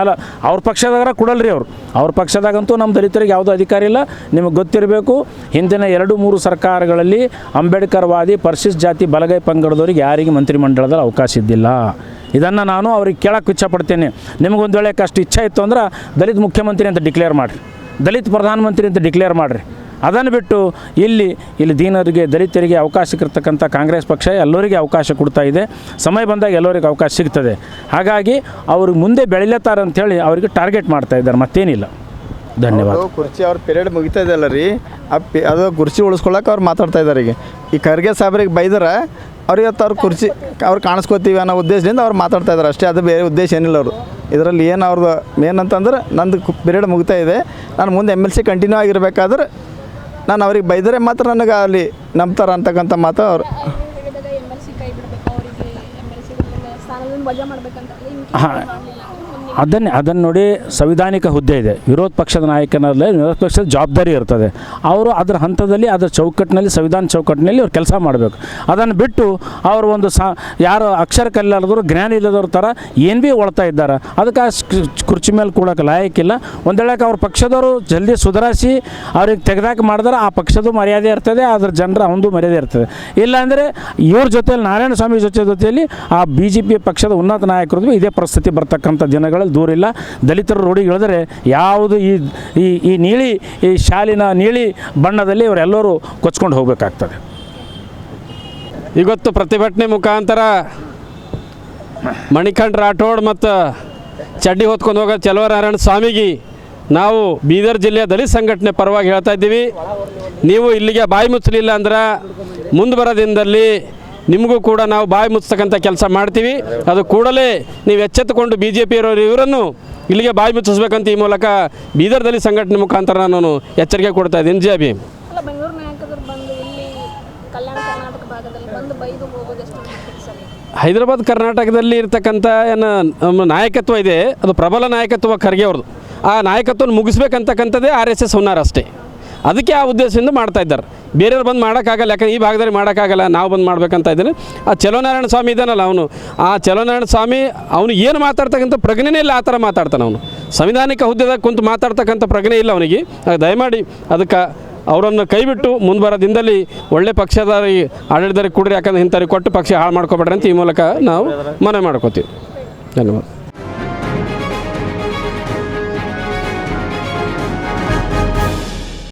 ಅವ್ರ ಪಕ್ಷದಾಗ ಕೊಡಲ್ರಿ ಅವರು. ಅವ್ರ ಪಕ್ಷದಾಗಂತೂ ನಮ್ಮ ದಲಿತರಿಗೆ ಯಾವುದೂ ಅಧಿಕಾರ ಇಲ್ಲ. ನಿಮಗೆ ಗೊತ್ತಿರಬೇಕು, ಹಿಂದಿನ ಎರಡು ಮೂರು ಸರ್ಕಾರಗಳಲ್ಲಿ ಅಂಬೇಡ್ಕರ್ವಾದಿ ಪರಿಶಿಷ್ಟ ಜಾತಿ ಬಲಗೈ ಪಂಗಡದವರಿಗೆ ಯಾರಿಗೆ ಮಂತ್ರಿಮಂಡಲದಲ್ಲಿ ಅವಕಾಶ ಇದ್ದಿಲ್ಲ. ಇದನ್ನು ನಾನು ಅವ್ರಿಗೆ ಕೇಳಕ್ಕೆ ಇಚ್ಛಪಡ್ತೀನಿ. ನಿಮಗೊಂದು ವೇಳೆ ಅಷ್ಟು ಇಚ್ಛೆ ಇತ್ತು ಅಂದ್ರೆ ದಲಿತ ಮುಖ್ಯಮಂತ್ರಿ ಅಂತ ಡಿಕ್ಲೇರ್ ಮಾಡಿರಿ. ದಲಿತ ಪ್ರಧಾನಮಂತ್ರಿ ಅಂತ ಡಿಕ್ಲೇರ್ ಮಾಡಿರಿ. ಅದನ್ನು ಬಿಟ್ಟು ಇಲ್ಲಿ ಇಲ್ಲಿ ದೀನರಿಗೆ, ದಲಿತರಿಗೆ ಅವಕಾಶ ಅವಕಾಶಕ್ಕಿರ್ತಕ್ಕಂಥ ಕಾಂಗ್ರೆಸ್ ಪಕ್ಷ ಎಲ್ಲರಿಗೆ ಅವಕಾಶ ಕೊಡ್ತಾ ಇದೆ. ಸಮಯ ಬಂದಾಗ ಎಲ್ಲರಿಗೆ ಅವಕಾಶ ಸಿಗ್ತದೆ. ಹಾಗಾಗಿ ಅವ್ರಿಗೆ ಮುಂದೆ ಬೆಳಿಲತ್ತಾರೆ ಅಂಥೇಳಿ ಅವರಿಗೆ ಟಾರ್ಗೆಟ್ ಮಾಡ್ತಾ ಇದ್ದಾರೆ. ಮತ್ತೇನಿಲ್ಲ. ಧನ್ಯವಾದ. ಕುರ್ಚಿ ಅವ್ರ ಪಿರಿಯಡ್ ಮುಗಿತಾ ಇದೆಯಲ್ಲ ರೀ. ಆ ಅದು ಕುರ್ಚಿ ಉಳಿಸ್ಕೊಳಕ್ಕೆ ಅವ್ರು ಮಾತಾಡ್ತಾ ಇದ್ದಾರೆ ಈಗ. ಈ ಖರ್ಗೆ ಸಾಹೇಬ್ರಿಗೆ ಬೈದ್ರೆ ಅವ್ರಿಗೆ ಇವತ್ತು ಅವ್ರ ಕುರ್ಚಿ ಅವ್ರು ಕಾಣಿಸ್ಕೋತೀವಿ ಅನ್ನೋ ಉದ್ದೇಶದಿಂದ ಅವ್ರು ಮಾತಾಡ್ತಾ ಇದ್ದಾರೆ ಅಷ್ಟೇ ಅದು ಬೇರೆ ಉದ್ದೇಶ ಏನಿಲ್ಲ ಅವರು ಇದರಲ್ಲಿ ಏನು ಅವ್ರದ್ದು ಮೇನ್ ಅಂತಂದ್ರೆ ನಂದು ಪಿರಿಯಡ್ ಮುಗಿತಾ ಇದೆ. ನಾನು ಮುಂದೆ ಎಂ ಎಲ್ ಸಿ ಕಂಟಿನ್ಯೂ ಆಗಿರಬೇಕಾದ್ರೆ ನಾನು ಅವ್ರಿಗೆ ಬೈದರೆ ಮಾತ್ರ ನನಗೆ ಅಲ್ಲಿ ನಂಬ್ತಾರ ಅಂತಕ್ಕಂಥ ಮಾತು ಅವರು. ಹಾಂ. ಅದನ್ನೇ, ಅದನ್ನು ನೋಡಿ ಸಂವಿಧಾನಿಕ ಹುದ್ದೆ ಇದೆ. ವಿರೋಧ ಪಕ್ಷದ ನಾಯಕನಲ್ಲೇ ವಿರೋಧ ಪಕ್ಷದ ಜವಾಬ್ದಾರಿ ಇರ್ತದೆ. ಅವರು ಅದರ ಹಂತದಲ್ಲಿ, ಅದರ ಚೌಕಟ್ಟಿನಲ್ಲಿ, ಸಂವಿಧಾನ ಚೌಕಟ್ಟಿನಲ್ಲಿ ಅವ್ರು ಕೆಲಸ ಮಾಡಬೇಕು. ಅದನ್ನು ಬಿಟ್ಟು ಅವರು ಒಂದು ಸಾ, ಯಾರು ಅಕ್ಷರ ಕಲಿಲಾರದವರು, ಜ್ಞಾನ ಇಲ್ಲದವ್ರ ಥರ ಏನು ಭೀ ಒಳ್ತಾ ಇದ್ದಾರೆ. ಅದಕ್ಕೆ ಕುರ್ಚಿ ಮೇಲೆ ಕೂಡಕ್ಕೆ ಲಾಯಕ್ಕಿಲ್ಲ ಒಂದು ಹೇಳಕ್ಕೆ ಅವ್ರ ಪಕ್ಷದವರು ಜಲ್ದಿ ಸುಧಾರಿಸಿ ಅವ್ರಿಗೆ ತೆಗೆದಾಕ ಮಾಡಿದ್ರೆ, ಆ ಪಕ್ಷದ ಮರ್ಯಾದೆ ಇರ್ತದೆ, ಅದ್ರ ಜನರ ಅವನದು ಮರ್ಯಾದೆ ಇರ್ತದೆ. ಇಲ್ಲಾಂದರೆ ಇವ್ರ ಜೊತೆಯಲ್ಲಿ ನಾರಾಯಣ ಸ್ವಾಮಿ ಜೊತೆ ಜೊತೆಯಲ್ಲಿ ಆ ಬಿ ಜೆ ಪಿ ಪಕ್ಷದ ಉನ್ನತ ನಾಯಕರದ್ದು ಇದೇ ಪರಿಸ್ಥಿತಿ ಬರ್ತಕ್ಕಂಥ ದಿನಗಳಲ್ಲಿ ದೂರ ಇಲ್ಲ. ದಲಿತರ ರೂಢಿಗೆ ಹೇಳಿದರೆ ಯಾವುದು ಈ ಈ ಈ ನೀಲಿ, ಈ ಶಾಲಿನ ನೀಲಿ ಬಣ್ಣದಲ್ಲಿ ಇವರೆಲ್ಲರೂ ಕೊಚ್ಕೊಂಡು ಹೋಗಬೇಕಾಗ್ತದೆ. ಇವತ್ತು ಪ್ರತಿಭಟನೆ ಮುಖಾಂತರ ಮಣಿಕಂಠ ರಾಠೋಡ್ ಮತ್ತು ಚಡ್ಡಿ ಹೊತ್ಕೊಂಡು ಹೋಗೋ ಚಲವನಾರಾಯಣ ಸ್ವಾಮಿಗೆ ನಾವು ಬೀದರ್ ಜಿಲ್ಲೆಯ ದಲಿತ ಸಂಘಟನೆ ಪರವಾಗಿ ಹೇಳ್ತಾ ಇದ್ದೀವಿ. ನೀವು ಇಲ್ಲಿಗೆ ಬಾಯಿ ಮುಚ್ಚಲಿಲ್ಲ ಅಂದ್ರೆ ಮುಂದೆ ಬರೋ ದಿನದಲ್ಲಿ ನಿಮಗೂ ಕೂಡ ನಾವು ಬಾಯಿ ಮುಚ್ಚತಕ್ಕಂಥ ಕೆಲಸ ಮಾಡ್ತೀವಿ. ಅದು ಕೂಡಲೇ ನೀವು ಎಚ್ಚೆತ್ತುಕೊಂಡು ಬಿ ಜೆ ಪಿಯವರು ಇವರನ್ನು ಇಲ್ಲಿಗೆ ಬಾಯಿ ಮುಚ್ಚಿಸ್ಬೇಕಂತ ಈ ಮೂಲಕ ಬೀದರ್ದಲ್ಲಿ ಸಂಘಟನೆ ಮುಖಾಂತರ ನಾನು ಎಚ್ಚರಿಕೆ ಕೊಡ್ತಾ ಇದ್ದೀನಿ. ಜೆ ಬಿ ಹೈದರಾಬಾದ್ ಕರ್ನಾಟಕದಲ್ಲಿ ಇರ್ತಕ್ಕಂಥ ಏನು ನಮ್ಮ ನಾಯಕತ್ವ ಇದೆ. ಅದು ಪ್ರಬಲ ನಾಯಕತ್ವ ಖರ್ಗೆ ಅವ್ರದ್ದು. ಆ ನಾಯಕತ್ವವನ್ನು ಮುಗಿಸ್ಬೇಕಂತಕ್ಕಂಥದ್ದೇ ಆರ್ ಎಸ್ ಎಸ್ ಹುನ್ನಾರ ಅಷ್ಟೇ. ಅದಕ್ಕೆ ಆ ಉದ್ದೇಶದಿಂದ ಮಾಡ್ತಾ ಇದ್ದಾರೆ. ಬೇರೆಯವ್ರು ಬಂದು ಮಾಡೋಕ್ಕಾಗಲ್ಲ, ಯಾಕಂದ್ರೆ ಈ ಭಾಗದಲ್ಲಿ ಮಾಡೋಕ್ಕಾಗಲ್ಲ, ನಾವು ಬಂದು ಮಾಡ್ಬೇಕಂತ ಇದ್ದೀನಿ. ಆ ಚಲೋನಾರಾಯಣ ಸ್ವಾಮಿ ಇದ್ದಾನಲ್ಲ ಅವನು. ಆ ಚಲೋನಾರಾಯಣ ಸ್ವಾಮಿ, ಅವನು ಏನು ಮಾತಾಡ್ತಕ್ಕಂಥ ಪ್ರಜ್ಞೆನೇ ಇಲ್ಲ, ಆ ಥರ ಮಾತಾಡ್ತಾನೆ ಅವನು. ಸಂವಿಧಾನಿಕ ಹುದ್ದೆದಾಗ ಕುಂತು ಮಾತಾಡ್ತಕ್ಕಂಥ ಪ್ರಜ್ಞೆ ಇಲ್ಲ ಅವನಿಗೆ. ದಯಮಾಡಿ ಅದಕ್ಕೆ ಅವರನ್ನು ಕೈಬಿಟ್ಟು ಮುಂದೆ ಬರೋ ದಿನದಲ್ಲಿ ಒಳ್ಳೆ ಪಕ್ಷದಾರಿ ಆಡಳಿತರಿಗೆ ಕೊಡ್ರಿ, ಯಾಕಂದ್ರೆ ಇಂಥವ್ರಿಗೆ ಕೊಟ್ಟು ಪಕ್ಷ ಹಾಳು ಮಾಡ್ಕೊಬೇಡ್ರಿ ಅಂತ ಈ ಮೂಲಕ ನಾವು ಮನವಿ ಮಾಡ್ಕೋತೀವಿ. ಧನ್ಯವಾದ.